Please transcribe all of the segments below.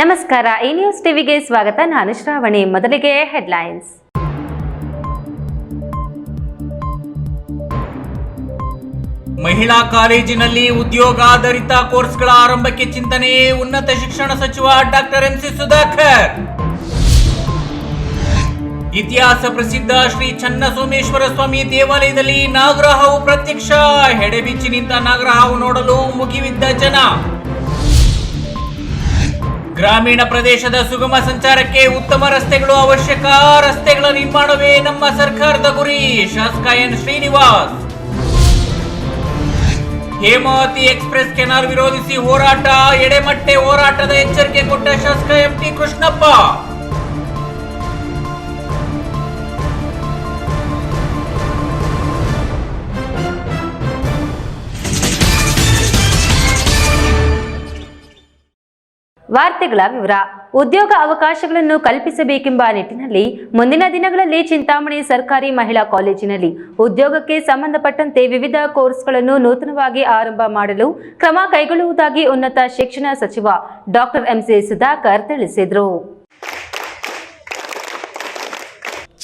ನಮಸ್ಕಾರ, ಈ ನ್ಯೂಸ್ ಟಿವಿಗೆ ಸ್ವಾಗತ. ನಾನು ಶ್ರಾವಣಿ, ಮೊದಲಿಗೆ ಹೆಡ್ಲೈನ್ಸ್ ಮಹಿಳಾ ಕಾಲೇಜಿನಲ್ಲಿ ಉದ್ಯೋಗಾಧಾರಿತ ಕೋರ್ಸ್ಗಳ ಆರಂಭಕ್ಕೆ ಚಿಂತನೆ, ಉನ್ನತ ಶಿಕ್ಷಣ ಸಚಿವ ಡಾಕ್ಟರ್ ಎಂಸಿ ಸುಧಾಕರ್. ಇತಿಹಾಸ ಪ್ರಸಿದ್ಧ ಶ್ರೀ ಚನ್ನಸೋಮೇಶ್ವರ ಸ್ವಾಮಿ ದೇವಾಲಯದಲ್ಲಿ ನಾಗರಹಾವು ಪ್ರತ್ಯಕ್ಷ. ಹೆಡೆಬಿಚ್ಚಿನಿಂದ ನಾಗರಹಾವು ನೋಡಲು ಮುಗಿವಿದ್ದ ಜನ. ಗ್ರಾಮೀಣ ಪ್ರದೇಶದ ಸುಗಮ ಸಂಚಾರಕ್ಕೆ ಉತ್ತಮ ರಸ್ತೆಗಳು ಅವಶ್ಯಕ. ರಸ್ತೆಗಳ ನಿರ್ಮಾಣವೇ ನಮ್ಮ ಸರ್ಕಾರದ ಗುರಿ. ಶಾಸಕ N Srinivas. Hemavathi express canal ವಿರೋಧಿಸಿ ಹೋರಾಟ, ಎಡೆಮಟ್ಟೆ ಹೋರಾಟದ ಎಚ್ಚರಿಕೆ ಕೊಟ್ಟ ಶಾಸಕ ಎಂಟಿ ಕೃಷ್ಣಪ್ಪ. ವಾರ್ತೆಗಳ ವಿವರ. ಉದ್ಯೋಗ ಅವಕಾಶಗಳನ್ನು ಕಲ್ಪಿಸಬೇಕೆಂಬ ನಿಟ್ಟಿನಲ್ಲಿ ಮುಂದಿನ ದಿನಗಳಲ್ಲಿ ಚಿಂತಾಮಣಿ ಸರ್ಕಾರಿ ಮಹಿಳಾ ಕಾಲೇಜಿನಲ್ಲಿ ಉದ್ಯೋಗಕ್ಕೆ ಸಂಬಂಧಪಟ್ಟಂತೆ ವಿವಿಧ ಕೋರ್ಸ್ಗಳನ್ನು ನೂತನವಾಗಿ ಆರಂಭ ಮಾಡಲು ಕ್ರಮ ಕೈಗೊಳ್ಳುವುದಾಗಿ ಉನ್ನತ ಶಿಕ್ಷಣ ಸಚಿವ ಡಾಕ್ಟರ್ ಎಂಸಿ ಸುಧಾಕರ್ ತಿಳಿಸಿದರು.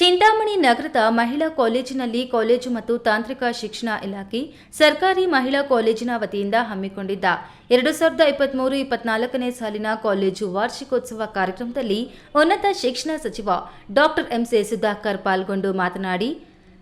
ಚಿಂತಾಮಣಿ ನಗರದ ಮಹಿಳಾ ಕಾಲೇಜಿನಲ್ಲಿ ಕಾಲೇಜು ಮತ್ತು ತಾಂತ್ರಿಕ ಶಿಕ್ಷಣ ಇಲಾಖೆ ಸರ್ಕಾರಿ ಮಹಿಳಾ ಕಾಲೇಜಿನ ವತಿಯಿಂದ ಹಮ್ಮಿಕೊಂಡಿದ್ದ ಎರಡು ಸಾವಿರದ ಇಪ್ಪತ್ಮೂರು ಇಪ್ಪತ್ನಾಲ್ಕನೇ ಸಾಲಿನ ಕಾಲೇಜು ವಾರ್ಷಿಕೋತ್ಸವ ಕಾರ್ಯಕ್ರಮದಲ್ಲಿ ಉನ್ನತ ಶಿಕ್ಷಣ ಸಚಿವ ಡಾಕ್ಟರ್ ಎಂಸಿ ಸುಧಾಕರ್ ಪಾಲ್ಗೊಂಡು ಮಾತನಾಡಿ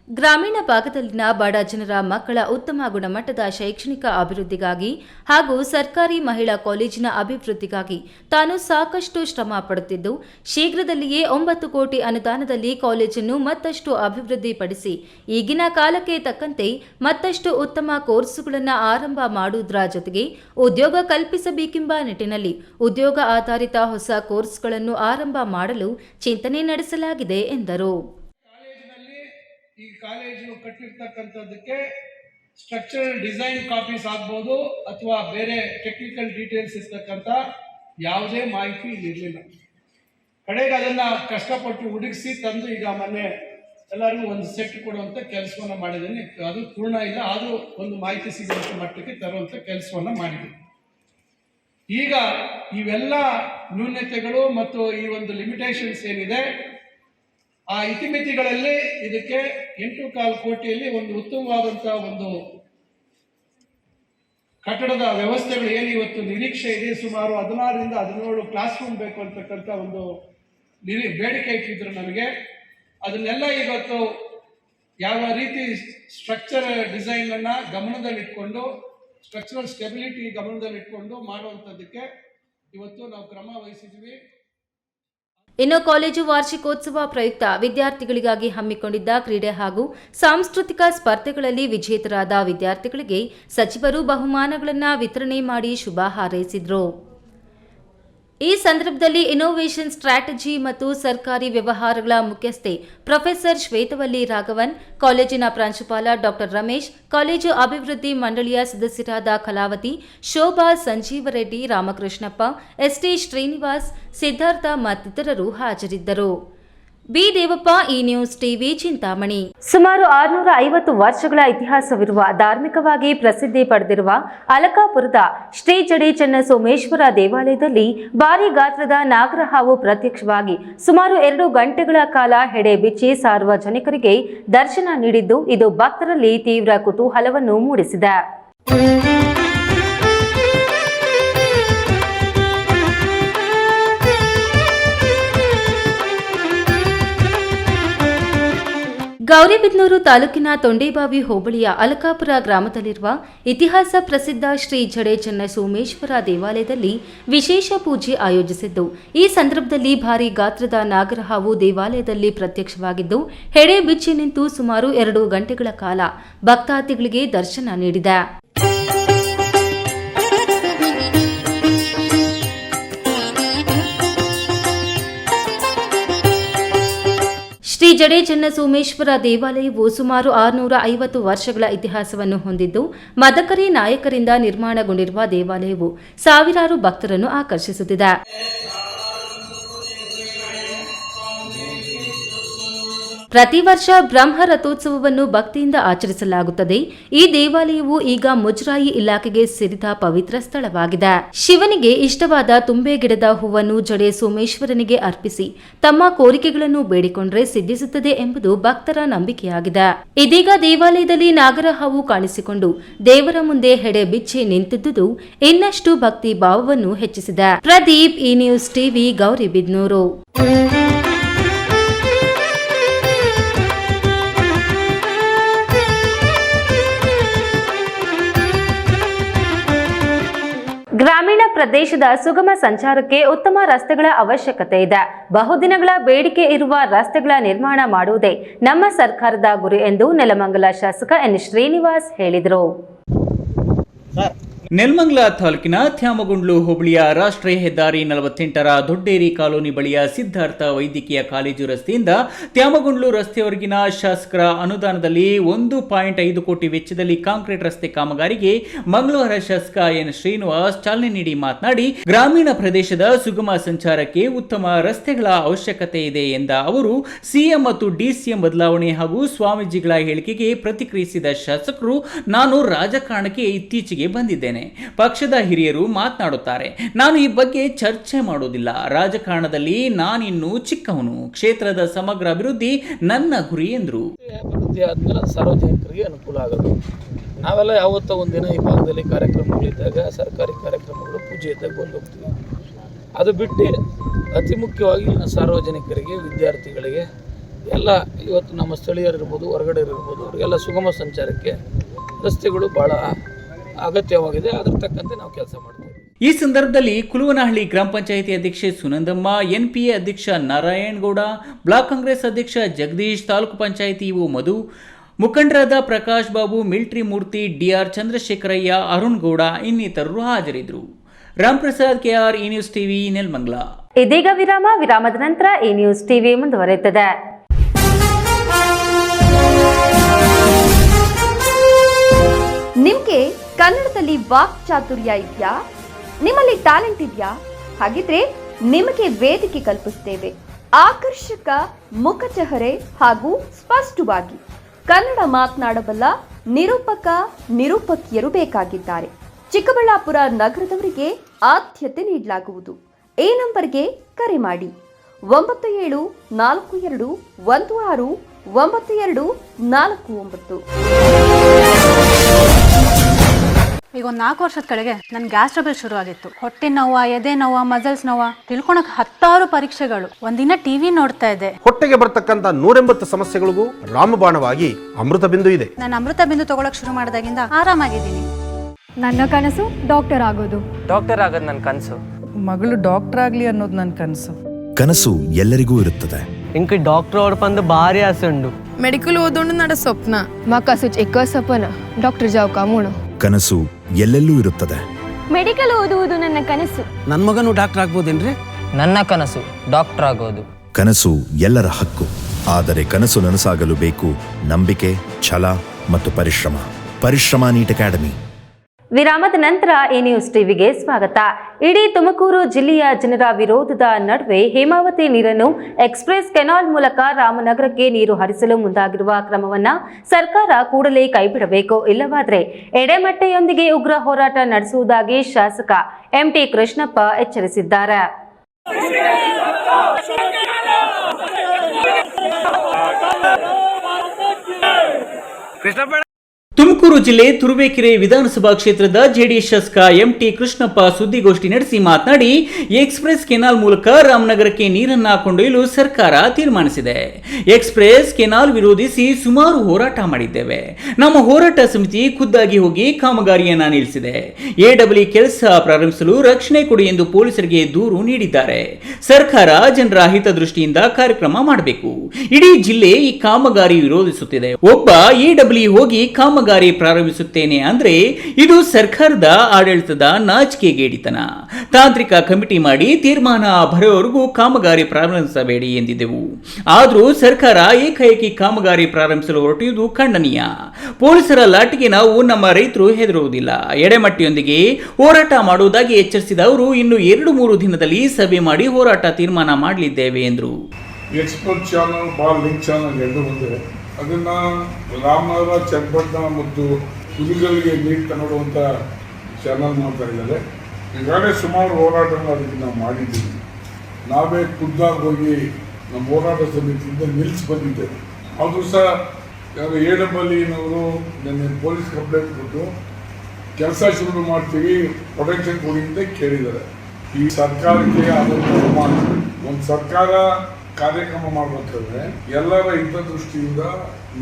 ಗ್ರಾಮೀಣ ಭಾಗದಲ್ಲಿನ ಬಡ ಜನರ ಮಕ್ಕಳ ಉತ್ತಮ ಗುಣಮಟ್ಟದ ಶೈಕ್ಷಣಿಕ ಅಭಿವೃದ್ಧಿಗಾಗಿ ಹಾಗೂ ಸರ್ಕಾರಿ ಮಹಿಳಾ ಕಾಲೇಜಿನ ಅಭಿವೃದ್ಧಿಗಾಗಿ ತಾನು ಸಾಕಷ್ಟು ಶ್ರಮ ಪಡುತ್ತಿದ್ದು, ಶೀಘ್ರದಲ್ಲಿಯೇ ಒಂಬತ್ತು ಕೋಟಿ ಅನುದಾನದಲ್ಲಿ ಕಾಲೇಜನ್ನು ಮತ್ತಷ್ಟು ಅಭಿವೃದ್ಧಿಪಡಿಸಿ, ಈಗಿನ ಕಾಲಕ್ಕೆ ತಕ್ಕಂತೆ ಮತ್ತಷ್ಟು ಉತ್ತಮ ಕೋರ್ಸುಗಳನ್ನು ಆರಂಭ ಮಾಡುವುದರ ಜೊತೆಗೆ ಉದ್ಯೋಗ ಕಲ್ಪಿಸಬೇಕೆಂಬ ನಿಟ್ಟಿನಲ್ಲಿ ಉದ್ಯೋಗ ಆಧಾರಿತ ಹೊಸ ಕೋರ್ಸ್ಗಳನ್ನು ಆರಂಭ ಮಾಡಲು ಚಿಂತನೆ ನಡೆಸಲಾಗಿದೆ ಎಂದರು. ಈ ಕಾಲೇಜು ಕಟ್ಟಿರ್ತಕ್ಕಂಥದ್ದಕ್ಕೆ ಸ್ಟ್ರಕ್ಚರಲ್ ಡಿಸೈನ್ ಕಾಪೀಸ್ ಆಗ್ಬೋದು ಅಥವಾ ಬೇರೆ ಟೆಕ್ನಿಕಲ್ ಡೀಟೇಲ್ಸ್ ಇರ್ತಕ್ಕಂಥ ಯಾವುದೇ ಮಾಹಿತಿ ಇರಲಿಲ್ಲ. ಕಡೆಗೆ ಅದನ್ನು ಕಷ್ಟಪಟ್ಟು ಹುಡುಗಿಸಿ ತಂದು ಈಗ ಮೊನ್ನೆ ಎಲ್ಲರಿಗೂ ಒಂದು ಸೆಟ್ ಕೊಡುವಂಥ ಕೆಲಸವನ್ನು ಮಾಡಿದ್ದೀನಿ. ಅದು ಪೂರ್ಣ ಇಲ್ಲ, ಆದರೂ ಒಂದು ಮಾಹಿತಿ ಸಿಗುವಂಥ ಮಟ್ಟಕ್ಕೆ ತರುವಂಥ ಕೆಲಸವನ್ನು ಮಾಡಿದ್ದೀನಿ. ಈಗ ಇವೆಲ್ಲ ನ್ಯೂನತೆಗಳು ಮತ್ತು ಈ ಒಂದು ಲಿಮಿಟೇಷನ್ಸ್ ಏನಿದೆ, ಆ ಇತಿಮಿತಿಗಳಲ್ಲಿ ಇದಕ್ಕೆ ಎಂಟು ಕಾಲು ಕೋಟಿಯಲ್ಲಿ ಒಂದು ಉತ್ತಮವಾದಂತಹ ಒಂದು ಕಟ್ಟಡದ ವ್ಯವಸ್ಥೆಗಳು ಏನು ಇವತ್ತು ನಿರೀಕ್ಷೆ ಇದೆ? ಸುಮಾರು ಹದಿನಾರರಿಂದ ಹದಿನೇಳು ಕ್ಲಾಸ್ ರೂಮ್ ಬೇಕು ಅಂತಕ್ಕಂಥ ಒಂದು ನಿರಿ, ಬೇಡಿಕೆ ಇಟ್ಟಿದ್ರು ನಮಗೆ. ಅದನ್ನೆಲ್ಲ ಇವತ್ತು ಯಾವ ರೀತಿ ಸ್ಟ್ರಕ್ಚರ್ ಡಿಸೈನನ್ನು ಗಮನದಲ್ಲಿಟ್ಕೊಂಡು ಸ್ಟ್ರಕ್ಚರಲ್ ಸ್ಟೆಬಿಲಿಟಿ ಗಮನದಲ್ಲಿಟ್ಕೊಂಡು ಮಾಡುವಂಥದ್ದಕ್ಕೆ ಇವತ್ತು ನಾವು ಕ್ರಮ ವಹಿಸಿದ್ವಿ ಇನ್ನು ಕಾಲೇಜು ವಾರ್ಷಿಕೋತ್ಸವ ಪ್ರಯುಕ್ತ ವಿದ್ಯಾರ್ಥಿಗಳಿಗಾಗಿ ಹಮ್ಮಿಕೊಂಡಿದ್ದ ಕ್ರೀಡೆ ಹಾಗೂ ಸಾಂಸ್ಕೃತಿಕ ಸ್ಪರ್ಧೆಗಳಲ್ಲಿ ವಿಜೇತರಾದ ವಿದ್ಯಾರ್ಥಿಗಳಿಗೆ ಸಚಿವರು ಬಹುಮಾನಗಳನ್ನು ವಿತರಣೆ ಮಾಡಿ ಶುಭ ಹಾರೈಸಿದರು. ಈ ಸಂದರ್ಭದಲ್ಲಿ ಇನ್ನೋವೇಷನ್ ಸ್ಟ್ರಾಟಜಿ ಮತ್ತು ಸರ್ಕಾರಿ ವ್ಯವಹಾರಗಳ ಮುಖ್ಯಸ್ಥೆ ಪ್ರೊಫೆಸರ್ ಶ್ವೇತವಲ್ಲಿ ರಾಘವನ್, ಕಾಲೇಜಿನ ಪ್ರಾಂಶುಪಾಲ ಡಾಕ್ಟರ್ ರಮೇಶ್, ಕಾಲೇಜು ಅಭಿವೃದ್ಧಿ ಮಂಡಳಿಯ ಸದಸ್ಯರಾದ ಕಲಾವತಿ, ಶೋಭಾ ಸಂಜೀವರೆಡ್ಡಿ ರಾಮಕೃಷ್ಣಪ್ಪ, ಎಸ್ಟಿ ಶ್ರೀನಿವಾಸ್, ಸಿದ್ಧಾರ್ಥ ಮತ್ತಿತರರು ಹಾಜರಿದ್ದರು. ಬಿ ದೇವಪ್ಪ ಈ ನ್ಯೂಸ್ ಟಿವಿ ಚಿಂತಾಮಣಿ. ಸುಮಾರು ಆರುನೂರ ಐವತ್ತು ವರ್ಷಗಳ ಇತಿಹಾಸವಿರುವ, ಧಾರ್ಮಿಕವಾಗಿ ಪ್ರಸಿದ್ಧಿ ಪಡೆದಿರುವ ಅಲಕಾಪುರದ ಶ್ರೀ ಜಡೆ ಸೋಮೇಶ್ವರ ದೇವಾಲಯದಲ್ಲಿ ಭಾರಿ ಗಾತ್ರದ ನಾಗರಹಾವು ಪ್ರತ್ಯಕ್ಷವಾಗಿ ಸುಮಾರು ಎರಡು ಗಂಟೆಗಳ ಕಾಲ ಹೆಡೆ ಬಿಚ್ಚಿ ಸಾರ್ವಜನಿಕರಿಗೆ ದರ್ಶನ ನೀಡಿದ್ದು, ಇದು ಭಕ್ತರಲ್ಲಿ ತೀವ್ರ ಕುತೂಹಲವನ್ನು ಮೂಡಿಸಿದೆ. ಗೌರಿಬಿದನೂರು ತಾಲೂಕಿನ ತೊಂಡೇಬಾವಿ ಹೋಬಳಿಯ ಅಲಕಾಪುರ ಗ್ರಾಮದಲ್ಲಿರುವ ಇತಿಹಾಸ ಪ್ರಸಿದ್ಧ ಶ್ರೀ ಜಡೆ ಚೆನ್ನ ಸೋಮೇಶ್ವರ ದೇವಾಲಯದಲ್ಲಿ ವಿಶೇಷ ಪೂಜೆ ಆಯೋಜಿಸಿದ್ದು, ಈ ಸಂದರ್ಭದಲ್ಲಿ ಭಾರಿ ಗಾತ್ರದ ನಾಗರಹಾವು ದೇವಾಲಯದಲ್ಲಿ ಪ್ರತ್ಯಕ್ಷವಾಗಿದ್ದು, ಹೆಡೆ ಬಿಚ್ಚಿ ನಿಂತು ಸುಮಾರು ಎರಡು ಗಂಟೆಗಳ ಕಾಲ ಭಕ್ತಾದಿಗಳಿಗೆ ದರ್ಶನ ನೀಡಿದೆ. ಶ್ರೀ ಜಡೆ ಚೆನ್ನ ಸೋಮೇಶ್ವರ ದೇವಾಲಯವು ಸುಮಾರು ಆರುನೂರ ಐವತ್ತು ವರ್ಷಗಳ ಇತಿಹಾಸವನ್ನು ಹೊಂದಿದ್ದು, ಮದಕರಿ ನಾಯಕರಿಂದ ನಿರ್ಮಾಣಗೊಂಡಿರುವ ದೇವಾಲಯವು ಸಾವಿರಾರು ಭಕ್ತರನ್ನು ಆಕರ್ಷಿಸುತ್ತಿದೆ. ಪ್ರತಿ ವರ್ಷ ಬ್ರಹ್ಮ ರಥೋತ್ಸವವನ್ನು ಭಕ್ತಿಯಿಂದ ಆಚರಿಸಲಾಗುತ್ತದೆ. ಈ ದೇವಾಲಯವು ಈಗ ಮುಜರಾಯಿ ಇಲಾಖೆಗೆ ಸೇರಿದ ಪವಿತ್ರ ಸ್ಥಳವಾಗಿದೆ. ಶಿವನಿಗೆ ಇಷ್ಟವಾದ ತುಂಬೆ ಗಿಡದ ಹೂವನ್ನು ಜಡೆ ಸೋಮೇಶ್ವರನಿಗೆ ಅರ್ಪಿಸಿ ತಮ್ಮ ಕೋರಿಕೆಗಳನ್ನು ಬೇಡಿಕೊಂಡ್ರೆ ಸಿದ್ಧಿಸುತ್ತದೆ ಎಂಬುದು ಭಕ್ತರ ನಂಬಿಕೆಯಾಗಿದೆ. ಇದೀಗ ದೇವಾಲಯದಲ್ಲಿ ನಾಗರ ಹಾವು ಕಾಣಿಸಿಕೊಂಡು ದೇವರ ಮುಂದೆ ಹೆಡೆ ಬಿಚ್ಚಿ ನಿಂತಿದ್ದುದು ಇನ್ನಷ್ಟು ಭಕ್ತಿ ಭಾವವನ್ನು ಹೆಚ್ಚಿಸಿದೆ. ಪ್ರದೀಪ್, ಈ ನ್ಯೂಸ್ ಟಿವಿ ಗೌರಿಬಿದ್ನೂರು ಪ್ರದೇಶದ ಸುಗಮ ಸಂಚಾರಕ್ಕೆ ಉತ್ತಮ ರಸ್ತೆಗಳ ಅವಶ್ಯಕತೆ ಇದೆ. ಬಹುದಿನಗಳ ಬೇಡಿಕೆ ಇರುವ ರಸ್ತೆಗಳ ನಿರ್ಮಾಣ ಮಾಡುವುದೇ ನಮ್ಮ ಸರ್ಕಾರದ ಗುರಿ ಎಂದು ನೆಲಮಂಗಲ ಶಾಸಕ ಎನ್ ಶ್ರೀನಿವಾಸ್ ಹೇಳಿದರು. ನೆಲಮಂಗಲ ತಾಲೂಕಿನ ತ್ಯಾಮಗುಂಡ್ಲು ಹೋಬಳಿಯ ರಾಷ್ಟ್ರೀಯ ಹೆದ್ದಾರಿ ನಲವತ್ತೆಂಟರ ದೊಡ್ಡೇರಿ ಕಾಲೋನಿ ಬಳಿಯ ಸಿದ್ಧಾರ್ಥ ವೈದ್ಯಕೀಯ ಕಾಲೇಜು ರಸ್ತೆಯಿಂದ ತ್ಯಾಮಗುಂಡ್ಲು ರಸ್ತೆವರೆಗಿನ ಶಾಸಕರ ಅನುದಾನದಲ್ಲಿ ಒಂದು ಪಾಯಿಂಟ್ ಐದು ಕೋಟಿ ವೆಚ್ಚದಲ್ಲಿ ಕಾಂಕ್ರೀಟ್ ರಸ್ತೆ ಕಾಮಗಾರಿಗೆ ಮಂಗಳವಾರ ಶಾಸಕ ಎನ್ ಶ್ರೀನಿವಾಸ್ ಚಾಲನೆ ನೀಡಿ ಮಾತನಾಡಿ, ಗ್ರಾಮೀಣ ಪ್ರದೇಶದ ಸುಗಮ ಸಂಚಾರಕ್ಕೆ ಉತ್ತಮ ರಸ್ತೆಗಳ ಅವಶ್ಯಕತೆ ಇದೆ ಎಂದ ಅವರು, ಸಿಎಂ ಮತ್ತು ಡಿಸಿಎಂ ಬದಲಾವಣೆ ಹಾಗೂ ಸ್ವಾಮೀಜಿಗಳ ಹೇಳಿಕೆಗೆ ಪ್ರತಿಕ್ರಿಯಿಸಿದ ಶಾಸಕರು, ನಾನು ರಾಜಕಾರಣಕ್ಕೆ ಇತ್ತೀಚೆಗೆ ಬಂದಿದ್ದೇನೆ. ಪಕ್ಷದ ಹಿರಿಯರು ಮಾತನಾಡುತ್ತಾರೆ, ನಾನು ಈ ಬಗ್ಗೆ ಚರ್ಚೆ ಮಾಡೋದಿಲ್ಲ ರಾಜಕಾರಣದಲ್ಲಿ ನಾನಿನ್ನು ಚಿಕ್ಕವನು. ಕ್ಷೇತ್ರದ ಸಮಗ್ರ ಅಭಿವೃದ್ಧಿ ನನ್ನ ಗುರಿ ಎಂದರು. ಅಭಿವೃದ್ಧಿ ಆದಮೇಲೆ ಸಾರ್ವಜನಿಕರಿಗೆ ಅನುಕೂಲ ಆಗೋದು. ನಾವೆಲ್ಲ ಯಾವತ್ತೋ ಒಂದಿನ ಈ ಭಾಗದಲ್ಲಿ ಕಾರ್ಯಕ್ರಮಗಳಿದ್ದಾಗ, ಸರ್ಕಾರಿ ಕಾರ್ಯಕ್ರಮಗಳು ಪೂಜೆ ಇದ್ದಾಗ ಬಂದು ಹೋಗ್ತೀವಿ ಅದು ಬಿಟ್ಟು ಅತಿ ಮುಖ್ಯವಾಗಿ ಸಾರ್ವಜನಿಕರಿಗೆ, ವಿದ್ಯಾರ್ಥಿಗಳಿಗೆ, ಎಲ್ಲ ಇವತ್ತು ನಮ್ಮ ಸ್ಥಳೀಯರಿರ್ಬೋದು ಹೊರಗಡೆ ಇರ್ಬೋದು ಅವರಿಗೆಲ್ಲ ಸುಗಮ ಸಂಚಾರಕ್ಕೆ ರಸ್ತೆಗಳು ಭಾಳ ಅಗತ್ಯವಾಗಿದೆ. ಅದ್ರ ತಕ್ಕಂತೆ ನಾವು ಕೆಲಸ ಮಾಡ್ತೀವಿ. ಈ ಸಂದರ್ಭದಲ್ಲಿ ಕುಲುವನಹಳ್ಳಿ ಗ್ರಾಮ ಪಂಚಾಯಿತಿ ಅಧ್ಯಕ್ಷೆ ಸುನಂದಮ್ಮ ಎನ್ಪಿಎ ಅಧ್ಯಕ್ಷ ನಾರಾಯಣಗೌಡ ಬ್ಲಾಕ್ ಕಾಂಗ್ರೆಸ್ ಅಧ್ಯಕ್ಷ ಜಗದೀಶ್ ತಾಲೂಕು ಪಂಚಾಯಿತಿ ಇವು ಮಧು ಮುಖಂಡರಾದ ಪ್ರಕಾಶ್ ಬಾಬು ಮಿಲ್ಟ್ರಿ ಮೂರ್ತಿ ಡಿಆರ್ ಚಂದ್ರಶೇಖರಯ್ಯ ಅರುಣ್ ಗೌಡ ಇನ್ನಿತರರು ಹಾಜರಿದ್ದರು. Ramprasad KR E news TV Nelamangala. ಇದೀಗ ವಿರಾಮ ವಿರಾಮದ ನಂತರ ಈ ನ್ಯೂಸ್ ಟಿವಿ ಮುಂದುವರೆಯುತ್ತದೆ. ನಿಮ್ಗೆ ಕನ್ನಡದಲ್ಲಿ ವಾಕ್ ಚಾತುರ್ಯ ಇದೆಯಾ? ನಿಮ್ಮಲ್ಲಿ ಟ್ಯಾಲೆಂಟ್ ಇದೆಯಾ? ಹಾಗಿದ್ರೆ ನಿಮಗೆ ವೇದಿಕೆ ಕಲ್ಪಿಸ್ತೇವೆ. ಆಕರ್ಷಕ ಮುಖಚಹರೆ ಹಾಗೂ ಸ್ಪಷ್ಟವಾಗಿ ಕನ್ನಡ ಮಾತನಾಡಬಲ್ಲ ನಿರೂಪಕ, ನಿರೂಪಕಿಯರು ಬೇಕಾಗಿದ್ದಾರೆ. ಚಿಕ್ಕಬಳ್ಳಾಪುರ ನಗರದವರಿಗೆ ಆದ್ಯತೆ ನೀಡಲಾಗುವುದು. ಈ ನಂಬರ್ಗೆ ಕರೆ ಮಾಡಿ. ಒಂಬತ್ತು ಏಳು ನಾಲ್ಕು, ಎರಡು, ಒಂದು, ಆರು, ಒಂಬತ್ತು, ಎರಡು, ನಾಲ್ಕು, ಒಂಬತ್ತು. ಈಗ ಒಂದು ನಾಲ್ಕು ವರ್ಷದ ಕೆಳಗೆ ನನ್ನ ಗ್ಯಾಸ್ ಟ್ರಬಲ್ ಶುರು ಆಗಿತ್ತು ಹೊಟ್ಟೆ ನೋವ ಎದೆ ನೋವ ಮಸಲ್ಸ್ ನೋವ ತಿಳ್ಕೊಳಕ್ ಹತ್ತಾರು ಪರೀಕ್ಷೆಗಳು ಒಂದಿನ ಟಿವಿ ನೋಡ್ತಾ ಇದ್ದೆ ಹೊಟ್ಟೆಗೆ ಬರ್ತಕ್ಕಂಥ ನೂರೆಂಬತ್ತು ಸಮಸ್ಯೆಗಳಿಗೂ ರಾಮಬಾಣವಾಗಿ ಅಮೃತ ಬಿಂದು ಇದೆ ನಾನು ಅಮೃತ ಬಿಂದು ತಗೊಳಕ್ ಶುರು ಮಾಡಿದಾಗಿಂದ ಆರಾಮಾಗಿದ್ದೀನಿ ನನ್ನ ಕನಸು ಡಾಕ್ಟರ್ ಆಗೋದು ಡಾಕ್ಟರ್ ಆಗೋದು ನನ್ನ ಕನಸು ಮಗಳು ಡಾಕ್ಟರ್ ಆಗ್ಲಿ ಅನ್ನೋದು ನನ್ನ ಕನಸು ಕನಸು ಎಲ್ಲರಿಗೂ ಇರುತ್ತದೆ ఇంక డాక్టర్ ఓడిపంది భారీ ఆశ ఉండు ಮೆಡಿಕಲ್ ಓದೋಣ ನಡ ಸ್ವಪ್ನ ಮಾಕ ಸುಚ್ ಎಕ್ಕ ಸಪನ ಡಾಕ್ಟರ್ ಜಾವ್ ಕಾಮೂಣ ಕನಸು ಎಲ್ಲೆಲ್ಲೂ ಇರುತ್ತದೆ. ಮೆಡಿಕಲ್ ಓದುವುದು ನನ್ನ ಕನಸು. ನನ್ನ ಮಗನು ಡಾಕ್ಟರ್ ಆಗ್ಬೋದೇನ್ರಿ? ನನ್ನ ಕನಸು ಡಾಕ್ಟರ್ ಆಗೋದು. ಕನಸು ಎಲ್ಲರ ಹಕ್ಕು. ಆದರೆ ಕನಸು ನನಸಾಗಲು ಬೇಕು ನಂಬಿಕೆ ಛಲ ಮತ್ತು ಪರಿಶ್ರಮ. ಪರಿಶ್ರಮ ನೀಟ್ ಅಕಾಡೆಮಿ. ವಿರಾಮದ ನಂತರ ಎ ನ್ಯೂಸ್ ಟಿವಿಗೆ ಸ್ವಾಗತ. ಇಡೀ ತುಮಕೂರು ಜಿಲ್ಲೆಯ ಜನರ ವಿರೋಧದ ನಡುವೆ ಹೇಮಾವತಿ ನೀರನ್ನು ಎಕ್ಸ್ಪ್ರೆಸ್ ಕೆನಾಲ್ ಮೂಲಕ ರಾಮನಗರಕ್ಕೆ ನೀರು ಹರಿಸಲು ಮುಂದಾಗಿರುವ ಕ್ರಮವನ್ನು ಸರ್ಕಾರ ಕೂಡಲೇ ಕೈಬಿಡಬೇಕು. ಇಲ್ಲವಾದರೆ ಎಡೆಮಟ್ಟೆಯೊಂದಿಗೆ ಉಗ್ರ ಹೋರಾಟ ನಡೆಸುವುದಾಗಿ ಶಾಸಕ ಎಂಟಿ ಕೃಷ್ಣಪ್ಪ ಎಚ್ಚರಿಸಿದ್ದಾರೆ. ತುಮಕೂರು ಜಿಲ್ಲೆ ತುರುವೇಕೆರೆ ವಿಧಾನಸಭಾ ಕ್ಷೇತ್ರದ ಜೆಡಿಎಸ್ ಶಾಸಕ ಎಂಟಿ ಕೃಷ್ಣಪ್ಪ ಸುದ್ದಿಗೋಷ್ಠಿ ನಡೆಸಿ ಮಾತನಾಡಿ, ಎಕ್ಸ್ಪ್ರೆಸ್ ಕೆನಾಲ್ ಮೂಲಕ ರಾಮನಗರಕ್ಕೆ ನೀರನ್ನ ಕೊಂಡೊಯ್ಯಲು ಸರ್ಕಾರ ತೀರ್ಮಾನಿಸಿದೆ. ಎಕ್ಸ್ಪ್ರೆಸ್ ಕೆನಾಲ್ ವಿರೋಧಿಸಿ ಸುಮಾರು ಹೋರಾಟ ಮಾಡಿದ್ದೇವೆ. ನಮ್ಮ ಹೋರಾಟ ಸಮಿತಿ ಖುದ್ದಾಗಿ ಹೋಗಿ ಕಾಮಗಾರಿಯನ್ನ ನಿಲ್ಲಿಸಿದೆ. ಎಡಬ್ಲ್ಯೂ ಕೆಲಸ ಪ್ರಾರಂಭಿಸಲು ರಕ್ಷಣೆ ಕೊಡಿ ಎಂದು ಪೊಲೀಸರಿಗೆ ದೂರು ನೀಡಿದ್ದಾರೆ. ಸರ್ಕಾರ ಜನರ ಹಿತದೃಷ್ಟಿಯಿಂದ ಕಾರ್ಯಕ್ರಮ ಮಾಡಬೇಕು. ಇಡೀ ಜಿಲ್ಲೆ ಈ ಕಾಮಗಾರಿ ವಿರೋಧಿಸುತ್ತಿದೆ. ಒಬ್ಬ ಎಡಬ್ಲ್ಯೂ ಹೋಗಿ ಕಾಮಗಾರಿ ಪ್ರಾರಂಭಿಸುತ್ತೇನೆ ಅಂದ್ರೆ ಇದು ಸರ್ಕಾರದ ಆಡಳಿತದ ನಾಚಿಕೆಗೇಡಿತನ. ತಾಂತ್ರಿಕ ಕಮಿಟಿ ಮಾಡಿ ತೀರ್ಮಾನ ಬರೋವರೆಗೂ ಕಾಮಗಾರಿ ಪ್ರಾರಂಭಿಸಬೇಡಿ ಎಂದಿದ್ದೆವು. ಆದರೂ ಸರ್ಕಾರ ಏಕಾಏಕಿ ಕಾಮಗಾರಿ ಪ್ರಾರಂಭಿಸಲು ಹೊರಟಿರುವುದು ಖಂಡನೀಯ. ಪೊಲೀಸರ ಲಾಟಿಗೆ ನಾವು ನಮ್ಮ ರೈತರು ಹೆದರುವುದಿಲ್ಲ. ಎಡೆಮಟ್ಟಿಯೊಂದಿಗೆ ಹೋರಾಟ ಮಾಡುವುದಾಗಿ ಎಚ್ಚರಿಸಿದ ಅವರು, ಇನ್ನು ಎರಡು ಮೂರು ದಿನದಲ್ಲಿ ಸಭೆ ಮಾಡಿ ಹೋರಾಟ ತೀರ್ಮಾನ ಮಾಡಲಿದ್ದೇವೆ ಎಂದರು. ಅದನ್ನು ರಾಮನಗರ ಚನ್ನಪಟ್ಟಣ ಮತ್ತು ಕುದುಗಲ್ಗೆ ನೀರು ತಗೊಳ್ಳುವಂಥ ಚಾನಲ್ ಮಾಡ್ತಾ ಇದ್ದಾರೆ. ಈಗಾಗಲೇ ಸುಮಾರು ಹೋರಾಟಗಳು ಅದಕ್ಕೆ ನಾವು ಮಾಡಿದ್ದೀವಿ. ನಾವೇ ಖುದ್ದಾಗಿ ಹೋಗಿ ನಮ್ಮ ಹೋರಾಟ ಸಮಿತಿಯಿಂದ ನಿಲ್ಲಿಸಿ ಬಂದಿದ್ದೇವೆ. ಆದರೂ ಸಹ, ಯಾರು ಎ ಡಬ್ಲ್ಯೂನವರು ನಿನ್ನೆ ಪೊಲೀಸ್ ಕಂಪ್ಲೇಂಟ್ ಕೊಟ್ಟು ಕೆಲಸ ಶುರು ಮಾಡ್ತೀವಿ ಪ್ರೊಟೆಕ್ಷನ್ ಕೊಡಿ ಅಂತ ಕೇಳಿದ್ದಾರೆ. ಈ ಸರ್ಕಾರಕ್ಕೆ ಅದನ್ನು ಒಂದು ಸರ್ಕಾರ ಕಾರ್ಯಕ್ರಮ ಮಾಡಬೇಕಾದ್ರೆ ಎಲ್ಲರ ಹಿತದೃಷ್ಟಿಯಿಂದ